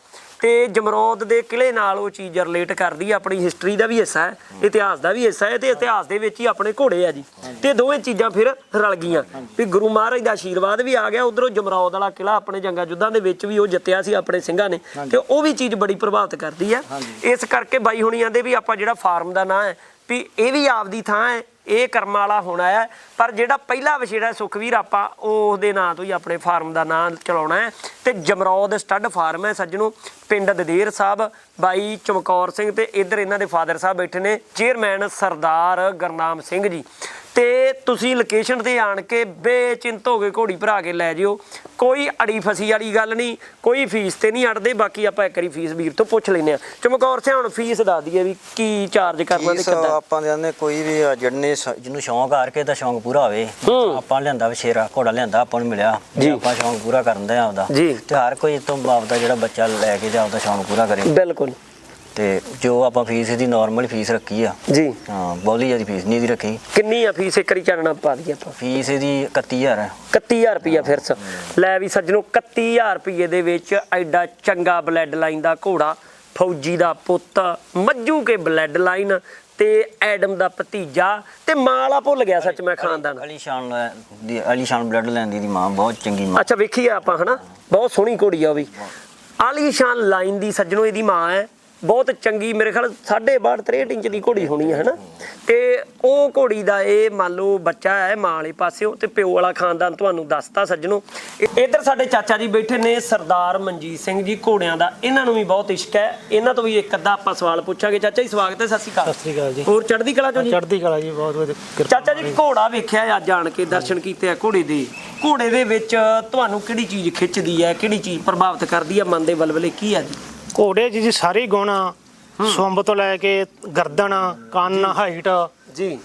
ਤੇ ਜਮਰੌਦ ਦੇ ਕਿਲੇ ਨਾਲ ਉਹ ਚੀਜ਼ ਰਿਲੇਟ ਕਰਦੀ ਹੈ ਆਪਣੀ ਹਿਸਟਰੀ ਦਾ ਵੀ ਹਿੱਸਾ ਹੈ ਇਤਿਹਾਸ ਦਾ ਵੀ ਹਿੱਸਾ ਹੈ ਤੇ ਇਤਿਹਾਸ ਦੇ ਵਿੱਚ ਹੀ ਆਪਣੇ ਘੋੜੇ ਆ ਜੀ। ਤੇ ਦੋਵੇਂ ਚੀਜ਼ਾਂ ਫਿਰ ਰਲ ਗਈਆਂ। ਵੀ ਗੁਰੂ ਮਹਾਰਾਜ ਦਾ ਆਸ਼ੀਰਵਾਦ ਵੀ ਆ ਗਿਆ ਉਧਰੋਂ ਜਮਰੌਦ ਵਾਲਾ ਕਿਲਾ ਆਪਣੇ ਜੰਗਾ ਯੁੱਧਾਂ ਦੇ ਵਿੱਚ ਵੀ ਉਹ ਜਿੱਤਿਆ ਸੀ ਆਪਣੇ ਸਿੰਘਾਂ ਨੇ। ਤੇ ਉਹ ਵੀ ਚੀਜ਼ ਬੜੀ ਪ੍ਰਭਾਵਿਤ ਕਰਦੀ ਹੈ। ਇਸ ਕਰਕੇ ਬਾਈ ਹੁਣੀ ਆਂਦੇ ਵੀ ਆਪਾਂ ਜਿਹੜਾ ਫਾਰਮ ਦਾ ਨਾਂ ਹੈ ਵੀ ਇਹ ਵੀ ਆਪਦੀ ਥਾਂ ਹੈ ਇਹ ਕਰਮ ਵਾਲਾ ਹੋਣਾ ਹੈ। ਪਰ ਜਿਹੜਾ ਪਹਿਲਾ ਵਛੇੜਾ ਸੁਖਵੀਰ ਆਪਾਂ ਉਸ ਦੇ ਨਾਂ ਤੋਂ ਹੀ ਆਪਣੇ ਫਾਰਮ ਦਾ ਨਾਂ ਚਲਾਉਣਾ ਹੈ। ਤੇ ਜਮਰੌਦ ਸਟੱਡ ਫਾਰਮ ਹੈ ਸੱਜਣੋ ਪਿੰਡ ਦਦੇਰ ਸਾਹਿਬ ਬਾਈ ਚਮਕੌਰ ਸਿੰਘ ਤੇ ਇੱਧਰ ਇਹਨਾਂ ਦੇ ਫਾਦਰ ਸਾਹਿਬ ਬੈਠੇ ਨੇ ਚੇਅਰਮੈਨ ਸਰਦਾਰ ਗਰਨਾਮ ਸਿੰਘ ਜੀ। ਤੇ ਤੁਸੀਂ ਲੋਕੇਸ਼ਨ ਤੇ ਆਣ ਕੇ ਬੇਚਿੰਤ ਹੋ ਕੇ ਘੋੜੀ ਭਰਾ ਕੇ ਲੈ ਜਿਓ। ਕੋਈ ਅੜੀ ਫਸੀ ਵਾਲੀ ਗੱਲ ਨਹੀਂ ਕੋਈ ਫੀਸ ਤੇ ਨਹੀਂ ਅੜਦੇ ਬਾਕੀ ਆਪਾਂ ਇੱਕ ਵਾਰੀ ਫੀਸ ਵੀਰ ਤੋਂ ਪੁੱਛ ਲੈਨੇ ਆ ਚਮਕੌਰ ਸਿੰਘ ਹੁਣ ਫੀਸ ਦੱਸ ਦਈਏ ਵੀ ਕੀ ਚਾਰਜ ਕਰਨਾ ਤੇ ਕਿੱਦਾਂ? ਆਪਾਂ ਦੇ ਕੋਈ ਵੀ ਜਿਹਨੇ ਸ- ਜਿਹਨੂੰ ਸ਼ੌਂਕ ਆ ਕੇ ਤਾਂ ਸ਼ੌਂਕ ਪੂਰਾ ਹੋਵੇ। ਆਪਾਂ ਲਿਆਂਦਾ ਵਛੇਰਾ ਘੋੜਾ ਲਿਆਂਦਾ ਆਪਾਂ ਨੂੰ ਮਿਲਿਆ। ਜੀ। ਆਪਾਂ ਸ਼ੌਂਕ ਪੂਰਾ ਕਰਨ ਦੇ ਆਪਦਾ। ਜੀ। ਤੇ ਹਰ ਕੋਈ ਤੋਂ ਆਪਦਾ ਜਿਹੜਾ ਬੱਚਾ ਲੈ ਕੇ ਤੇ ਆਪਦਾ ਸ਼ੌਂਕ ਪੂਰਾ ਕਰੇ। ਬਿਲਕੁਲ। ਤੇ ਜੋ ਆਪਾਂ ਫੀਸ ਇਹਦੀ ਨਾਰਮਲ ਫੀਸ ਰੱਖੀ ਆ। ਜੀ। ਹਾਂ ਬੋਲੀ ਜ਼ਿਆਦਾ ਫੀਸ ਨਹੀਂ ਦੀ ਰੱਖੀ। ਕਿੰਨੀ ਆ ਫੀਸ ਇੱਕ ਵਾਰੀ ਚਾਨਣਾ ਪਾ ਦਈਏ ਆਪਾਂ? ਫੀਸ ਇਹਦੀ 31000 ਹੈ 31000 ਰੁਪਿਆ ਫਿਰ ਸ ਲੈ ਵੀ ਸੱਜਣੋ 31000 ਰੁਪਏ ਦੇ ਵਿੱਚ ਐਡਾ ਚੰਗਾ ਬਲੱਡ ਲਾਈਨ ਦਾ ਘੋੜਾ ਫੌਜੀ ਦਾ ਪੁੱਤ ਮੱਜੂ ਕੇ ਬਲੱਡ ਲਾਈਨ ਤੇ ਐਡਮ ਦਾ ਭਤੀਜਾ ਤੇ ਮਾਲਾ ਭੁੱਲ ਗਿਆ ਸੱਚ ਮੈਂ ਖਾਨਦਾਨ ਅਲੀ ਸ਼ਾਨ ਲੈ- ਦੀ ਅਲੀ ਸ਼ਾਨ ਬਲੱਡ ਲੈਂਦੀ ਦੀ ਮਾਂ ਬਹੁਤ ਚੰਗੀ ਮਾਂ। ਅੱਛਾ ਵੇਖੀ ਆ ਆਪਾਂ ਹਨਾ? ਬਹੁਤ ਸੋਹਣੀ ਘੋੜੀ ਆ ਉਹ ਵੀ। ਆਲੀਸ਼ਾਨ ਲਾਈਨ ਦੀ ਸੱਜਣੋ ਇਹਦੀ ਮਾਂ ਹੈ। ਬਹੁਤ ਚੰਗੀ ਮੇਰੇ ਖਿਆਲ 6.5 63 ਇੰਚ ਦੀ ਘੋੜੀ ਹੋਣੀ ਹੈ ਹਨਾ? ਤੇ ਉਹ ਘੋੜੀ ਦਾ ਇਹ ਮੰਨ ਲਓ ਬੱਚਾ ਹੈ ਮਾਂ ਵਾਲੇ ਪਾਸਿਓ ਤੇ ਪਿਓ ਵਾਲਾ ਖਾਨਦਾਨ ਤੁਹਾਨੂੰ ਦੱਸਤਾ ਸੱਜਣੋ। ਇੱਧਰ ਸਾਡੇ ਚਾਚਾ ਜੀ ਬੈਠੇ ਨੇ ਸਰਦਾਰ ਮਨਜੀਤ ਸਿੰਘ ਜੀ ਘੋੜਿਆਂ ਦਾ। ਇਹਨਾਂ ਨੂੰ ਵੀ ਬਹੁਤ ਇਸ਼ਕ ਹੈ। ਇਹਨਾਂ ਤੋਂ ਵੀ ਇੱਕ ਅੱਧਾ ਆਪਾਂ ਸਵਾਲ ਪੁੱਛਾਂਗੇ। ਚਾਚਾ ਜੀ ਸਵਾਗਤ ਹੈ ਸਤਿ ਸ਼੍ਰੀ ਅਕਾਲ। ਸਤਿ ਸ੍ਰੀ ਅਕਾਲ ਜੀ। ਹੋਰ ਚੜ੍ਹਦੀ ਕਲਾ ਚੋਂ ਜੀ? ਚੜ੍ਹਦੀ ਕਲਾ ਜੀ ਬਹੁਤ ਵਧੀਆ। ਕਿਰਪਾ ਚਾਚਾ ਜੀ ਘੋੜਾ ਵੇਖਿਆ ਅੱਜ ਆਣ ਕੇ ਦਰਸ਼ਨ ਕੀਤੇ ਆ ਘੋੜੇ ਦੇ। ਘੋੜੇ ਦੇ ਵਿੱਚ ਤੁਹਾਨੂੰ ਕਿਹੜੀ ਚੀਜ਼ ਖਿੱਚਦੀ ਹੈ ਕਿਹੜੀ ਚੀਜ਼ ਪ੍ਰਭਾਵਿਤ ਕਰਦੀ ਹੈ? ਮਨ ਦੇ ਵਲਵਲੇ ਕੀ ਹੈ ਜੀ? ਘੋੜੇ 'ਚ ਜੀ ਸਾਰੇ ਗੁਣ ਆ ਸੁੰਬ ਤੋਂ ਲੈ ਕੇ ਗਰਦਨ ਕੰਨ ਹਾਈਟ ਜੀ।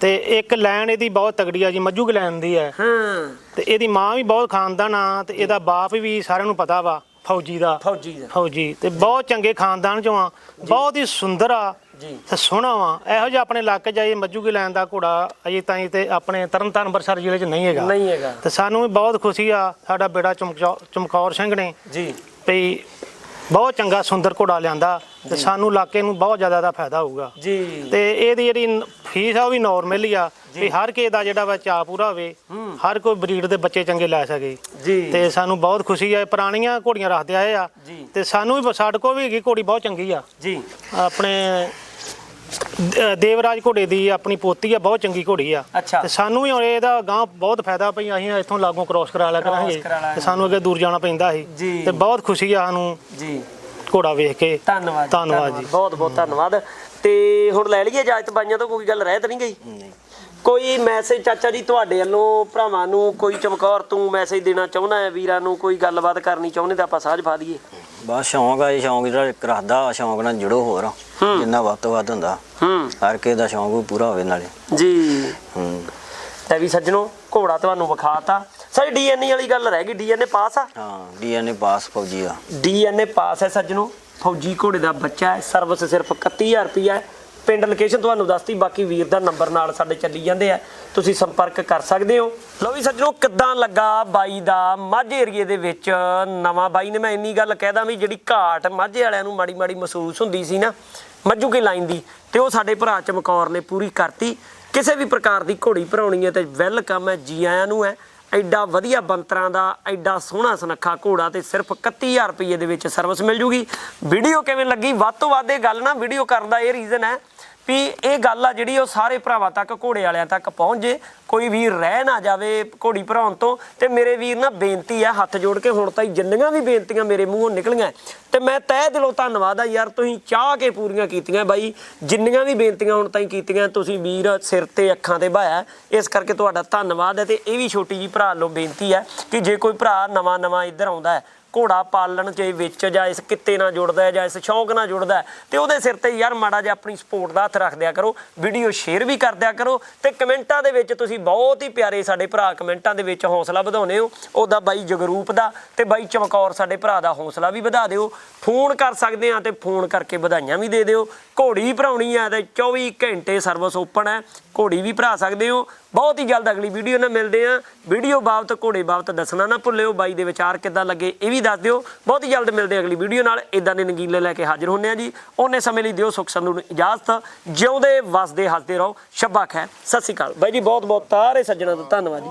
ਤੇ ਇੱਕ ਲਾਈਨ ਇਹਦੀ ਬਹੁਤ ਤਗੜੀ ਆ ਜੀ ਕੀ ਲਾਈਨ ਦੀ ਹੈ। ਹਾਂ। ਤੇ ਇਹਦੀ ਮਾਂ ਵੀ ਬਹੁਤ ਖਾਨਦਾਨ ਆ ਤੇ ਇਹਦਾ ਬਾਪ ਵੀ ਸਾਰਿਆਂ ਨੂੰ ਪਤਾ ਵਾ ਫੌਜੀ ਦਾ। ਫੌਜੀ ਦਾ। ਫੌਜੀ। ਤੇ ਬਹੁਤ ਚੰਗੇ ਖਾਨਦਾਨ ਚੋਂ ਆ ਬਹੁਤ ਹੀ ਸੁੰਦਰ ਆ ਜੀ। ਤੇ ਸੋਹਣਾ ਵਾ। ਇਹੋ ਜਿਹਾ ਆਪਣੇ ਇਲਾਕੇ ਮੱਜੂ ਕੀ ਲਾਈਨ ਦਾ ਘੋੜਾ ਅਜੇ ਤਾਈਂ ਤੇ ਆਪਣੇ ਤਰਨਤਾਰਨ ਅੰਮ੍ਰਿਤਸਰ ਜ਼ਿਲ੍ਹੇ 'ਚ ਨਹੀਂ ਹੈਗਾ। ਨਹੀਂ ਹੈਗਾ। ਤੇ ਸਾਨੂੰ ਵੀ ਬਹੁਤ ਖੁਸ਼ੀ ਆ ਸਾਡਾ ਬੇੜਾ ਚਮਕੌ- ਚਮਕੌਰ ਸਿੰਘ ਨੇ ਜੀ। ਵੀ ਬਹੁਤ ਚੰਗਾ ਸੁੰਦਰ ਘੋੜਾ ਲਿਆਂਦਾ ਤੇ ਸਾਨੂੰ ਇਲਾਕੇ ਨੂੰ ਬਹੁਤ ਜ਼ਿਆਦਾ ਦਾ ਫਾਇਦਾ ਹੋਊਗਾ। ਜੀ। ਤੇ ਇਹਦੀ ਜਿਹੜੀ ਫੀਸ ਆ ਉਹ ਵੀ ਨਾਰਮਲ ਹੀ ਆ ਵੀ ਹਰ ਕਿਸੇ ਦਾ ਜਿਹੜਾ ਵਾ ਚਾਅ ਪੂਰਾ ਹੋਵੇ ਹਰ ਕੋਈ ਬਰੀਡ ਦੇ ਬੱਚੇ ਚੰਗੇ ਲੈ ਸਕੇ। ਜੀ। ਤੇ ਸਾਨੂੰ ਬਹੁਤ ਖੁਸ਼ੀ ਆ ਪੁਰਾਣੀਆਂ ਘੋੜੀਆਂ ਰੱਖਦੇ ਆਏ ਆ। ਤੇ ਸਾਨੂੰ ਵੀ ਸਾਡੇ ਕੋਲ ਵੀ ਹੈਗੀ ਘੋੜੀ ਬਹੁਤ ਚੰਗੀ ਆ। ਜੀ। ਆਪਣੇ ਦ- ਦੇਵਰਾਜ ਘੋੜੇ ਦੀ ਆਪਣੀ ਪੋਤੀ ਆ ਬਹੁਤ ਚੰਗੀ ਘੋੜੀ ਆ। ਅੱਛਾ। ਤੇ ਸਾਨੂੰ ਵੀ ਹੁਣ ਇਹਦਾ ਗਾਂ ਬਹੁਤ ਫਾਇਦਾ ਪਈ ਅਸੀਂ ਇੱਥੋਂ ਲਾਗੋਂ ਕ੍ਰੋਸ ਕਰਾ ਲਿਆ ਕਰਾਂਗੇ। ਕਰਾ ਲਿਆ ਤੇ ਸਾਨੂੰ ਅੱਗੇ ਦੂਰ ਜਾਣਾ ਪੈਂਦਾ ਸੀ। ਤੇ ਬਹੁਤ ਖੁਸ਼ੀ ਆ ਸਾਨੂੰ ਜੀ। ਘੋੜਾ ਵੇਖ ਕੇ। ਧੰਨਵਾਦ ਧੰਨਵਾਦ ਜੀ। ਬਹੁਤ ਬਹੁਤ ਧੰਨਵਾਦ। ਤੇ ਹੁਣ ਲੈ ਲਈਏ ਇਜਾਜ਼ਤ? ਬਾਈਆਂ ਤੋਂ ਕੋਈ ਗੱਲ ਰਹਿ ਤਾਂ ਨਹੀਂ ਗਈ? ਕੋਈ ਮੈਸੇਜ ਚਾਚਾ ਜੀ ਤੁਹਾਡੇ ਵੱਲੋਂ ਭਰਾਵਾਂ ਨੂੰ ਕੋਈ ਚਮਕੌਰ ਤੂੰ ਮੈਸੇਜ ਦੇਣਾ ਚਾਹੁੰਦਾ ਹੈ ਵੀਰਾਂ ਨੂੰ ਕੋਈ ਗੱਲਬਾਤ ਕਰਨੀ ਚਾਹੁੰਦੇ ਤਾਂ ਆਪਾਂ ਸਾਂਝ ਪਾ ਦਈਏ। ਬਸ ਸ਼ੌਂਕ ਆ ਇਹ ਸ਼ੌਂਕ ਜਿਹੜਾ ਇੱਕ ਰੱਖਦਾ ਸ਼ੌਂਕ ਨਾਲ ਜੁੜੋ ਹੋਰ। ਜਿੰਨਾ ਵੱਧ ਤੋਂ ਵੱਧ ਹੁੰਦਾ। ਹੂੰ। ਹਰ ਕਿਸੇ ਦਾ ਸ਼ੌਂਕ ਵੀ ਪੂਰਾ ਹੋਵੇ ਨਾਲੇ। ਜੀ। ਹੂੰ। ਤੇ ਵੀ ਸੱਜਣੋ ਘੋੜਾ ਤੁਹਾਨੂੰ ਵਿਖਾਤਾ। ਸਾਡੀ ਡੀਐਨਏ ਵਾਲੀ ਗੱਲ ਰਹਿ ਗਈ ਡੀਐਨਏ ਪਾਸ ਆ? ਹਾਂ ਡੀਐਨਏ ਪਾਸ ਫੌਜੀ ਆ। ਡੀਐਨਏ ਪਾਸ ਹੈ ਸੱਜਣੋ। ਫੌਜੀ ਘੋੜੇ ਦਾ ਬੱਚਾ ਹੈ ਸਰਵਿਸ ਸਿਰਫ 31000 ਰੁਪਿਆ ਹੈ। ਪਿੰਡ ਲੋਕੇਸ਼ਨ ਤੁਹਾਨੂੰ ਦੱਸਤੀ, ਬਾਕੀ ਵੀਰ ਦਾ ਨੰਬਰ ਨਾਲ ਸਾਡੇ ਚੱਲੀ ਜਾਂਦੇ ਆ। ਤੁਸੀਂ ਸੰਪਰਕ ਕਰ ਸਕਦੇ ਹੋ। ਲਓ ਵੀ ਸੱਜਣੋ, ਕਿੱਦਾਂ ਲੱਗਾ ਬਾਈ ਦਾ ਮਾਝੇ ਏਰੀਏ ਦੇ ਵਿੱਚ ਨਵਾਂ ਬਾਈ ਨੇ? ਮੈਂ ਇੰਨੀ ਗੱਲ ਕਹਿਦਾ ਵੀ ਜਿਹੜੀ ਘਾਟ ਮਾਝੇ ਵਾਲਿਆਂ ਨੂੰ ਮਾੜੀ ਮਾੜੀ ਮਹਿਸੂਸ ਹੁੰਦੀ ਸੀ ਨਾ, ਮੱਝੂ ਕੀ ਲਾਈਨ ਦੀ, ਤੇ ਉਹ ਸਾਡੇ ਭਰਾ ਚਮਕੌਰ ਨੇ ਪੂਰੀ ਕਰਤੀ। ਕਿਸੇ ਵੀ ਪ੍ਰਕਾਰ ਦੀ ਘੋੜੀ ਭਰਾਉਣੀ ਹੈ ਤੇ ਵੈਲਕਮ ਹੈ, ਜੀ ਆਇਆਂ ਨੂੰ ਹੈ। ਐਡਾ ਵਧੀਆ ਬੰਤਰਾਂ ਦਾ, ਐਡਾ ਸੋਹਣਾ ਸੁਨੱਖਾ ਘੋੜਾ ਤੇ ਸਿਰਫ 31000 ਰੁਪਏ ਦੇ ਵਿੱਚ ਸਰਵਿਸ ਮਿਲ ਜੂਗੀ। ਵੀਡੀਓ ਕਿਵੇਂ ਲੱਗੀ? ਵੱਧ ਤੋਂ ਵੱਧ ਇਹ ਗੱਲ ਨਾ, ਵੀਡੀਓ ਕਰਨ ਦਾ ਇਹ ਰੀਜ਼ਨ ਹੈ ਵੀ ਇਹ ਗੱਲ ਆ ਜਿਹੜੀ ਉਹ ਸਾਰੇ ਭਰਾਵਾਂ ਤੱਕ, ਘੋੜੇ ਵਾਲਿਆਂ ਤੱਕ ਪਹੁੰਚ ਜੇ, ਕੋਈ ਵੀਰ ਰਹਿ ਨਾ ਜਾਵੇ ਘੋੜੀ ਭਰਾਉਣ ਤੋਂ, ਤੇ ਮੇਰੇ ਵੀਰ ਨਾ ਬੇਨਤੀ ਆ, ਹੱਥ ਜੋੜ ਕੇ ਹੁਣ ਤਾਈਂ ਜਿੰਨੀਆਂ ਵੀ ਬੇਨਤੀਆਂ ਮੇਰੇ ਮੂੰਹੋਂ ਨਿਕਲੀਆਂ ਤੇ ਮੈਂ ਤਹਿ ਦਿਲੋਂ ਧੰਨਵਾਦ ਆ ਯਾਰ, ਤੁਸੀਂ ਚਾਹ ਕੇ ਪੂਰੀਆਂ ਕੀਤੀਆਂ ਬਾਈ, ਜਿੰਨੀਆਂ ਵੀ ਬੇਨਤੀਆਂ ਹੁਣ ਤਾਈਂ ਕੀਤੀਆਂ, ਤੁਸੀਂ ਵੀਰ ਸਿਰ ਤੇ ਅੱਖਾਂ ਤੇ ਭਾਇਆ, ਇਸ ਕਰਕੇ ਤੁਹਾਡਾ ਧੰਨਵਾਦ ਹੈ ਤੇ ਇਹ ਵੀ ਛੋਟੀ ਜੀ ਭਰਾ ਲੋ ਬੇਨਤੀ ਹੈ ਕਿ ਜੇ ਕੋਈ ਭਰਾ ਨਵਾਂ ਨਵਾਂ ਇੱਧਰ ਆਉਂਦਾ ਹੈ ਘੋੜਾ ਪਾਲਣ ਦੇ ਵਿੱਚ ਜਾਂ ਇਸ ਕਿੱਤੇ ਨਾਲ ਜੁੜਦਾ ਹੈ ਜਾਂ ਇਸ ਸ਼ੌਂਕ ਨਾਲ ਜੁੜਦਾ ਹੈ, ਤੇ ਉਹਦੇ ਸਿਰ ਤੇ ਯਾਰ ਮਾੜਾ ਜਿਹਾ ਆਪਣੀ ਸਪੋਰਟ ਦਾ ਹੱਥ ਰੱਖ ਦਿਆ ਕਰੋ, ਵੀਡੀਓ ਸ਼ੇਅਰ ਵੀ ਕਰ ਦਿਆ ਕਰੋ ਤੇ ਕਮੈਂਟਾਂ ਦੇ ਵਿੱਚ ਤੁਸੀਂ ਬਹੁਤ ਹੀ ਪਿਆਰੇ ਸਾਡੇ ਭਰਾ ਕਮੈਂਟਾਂ ਦੇ ਵਿੱਚ ਹੌਸਲਾ ਵਧਾਉਂਦੇ ਹੋ, ਉਹਦਾ ਬਾਈ ਜਗਰੂਪ ਦਾ ਤੇ ਬਾਈ ਚਮਕੌਰ ਸਾਡੇ ਭਰਾ ਦਾ ਹੌਸਲਾ ਵੀ ਵਧਾ ਦਿਓ, ਫੋਨ ਕਰ ਸਕਦੇ ਆ ਤੇ ਫੋਨ ਕਰਕੇ ਵਧਾਈਆਂ ਵੀ ਦੇ ਦਿਓ, ਘੋੜੀ ਭਰਾਉਣੀ ਆ ਤੇ 24 ਘੰਟੇ ਸਰਵਿਸ ਓਪਨ ਹੈ, ਘੋੜੀ ਵੀ ਭਰਾ ਸਕਦੇ ਹੋ ਬਹੁਤ ਹੀ ਜਲਦ ਅਗਲੀ ਵੀਡੀਓ ਨਾਲ ਮਿਲਦੇ ਆ ਵੀਡੀਓ ਬਾਬਤ, ਘੋੜੇ ਬਾਬਤ ਦੱਸਣਾ ਨਾ ਭੁੱਲਿਓ, ਬਾਈ ਦੇ ਵਿਚਾਰ ਕਿੱਦਾਂ ਲੱਗੇ ਇਹ ਵੀ ਦੱਸ ਦਿਓ। ਬਹੁਤ ਹੀ ਜਲਦ ਮਿਲਦੇ ਅਗਲੀ ਵੀਡੀਓ ਨਾਲ। ਇਦਾਂ ਦੇ ਨਗੀਲੇ ਲੈ ਕੇ ਹਾਜ਼ਰ ਹੁੰਨੇ ਆ ਜੀ। ਉਹਨੇ ਸਮੇਂ ਲਈ ਦਿਓ, ਸੁਖ ਸੰਧੂ ਨੂੰ ਇਜਾਜ਼ਤ। ਜਿਉਂਦੇ, ਵਸਦੇ, ਹੱਸਦੇ ਰਹੋ। ਸ਼ੱਬਾ ਖੈਰ। ਸਤਿ ਸ਼੍ਰੀ ਅਕਾਲ। ਬਾਈ ਜੀ, ਬਹੁਤ ਬਹੁਤ ਸਾਰੇ ਸੱਜਣਾ ਦਾ ਧੰਨਵਾਦ ਜੀ।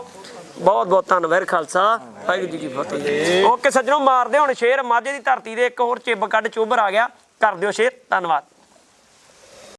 ਬਹੁਤ ਬਹੁਤ ਧੰਨਵਾਦ ਖਾਲਸਾ। ਵਾਹਿਗੁਰੂ ਜੀ ਕੀ ਫਤਿਹ ਓਕੇ ਸੱਜਣੋ, ਮਾਰਦੇ ਹੁਣ ਸ਼ੇਰ। ਮਾਝੇ ਦੀ ਧਰਤੀ ਦੇ ਇੱਕ ਹੋਰ ਚਿੱਬ ਕੱਢ ਚੋਬਰ ਆ ਗਿਆ। ਕਰ ਦਿਓ ਸ਼ੇਰ। ਧੰਨਵਾਦ।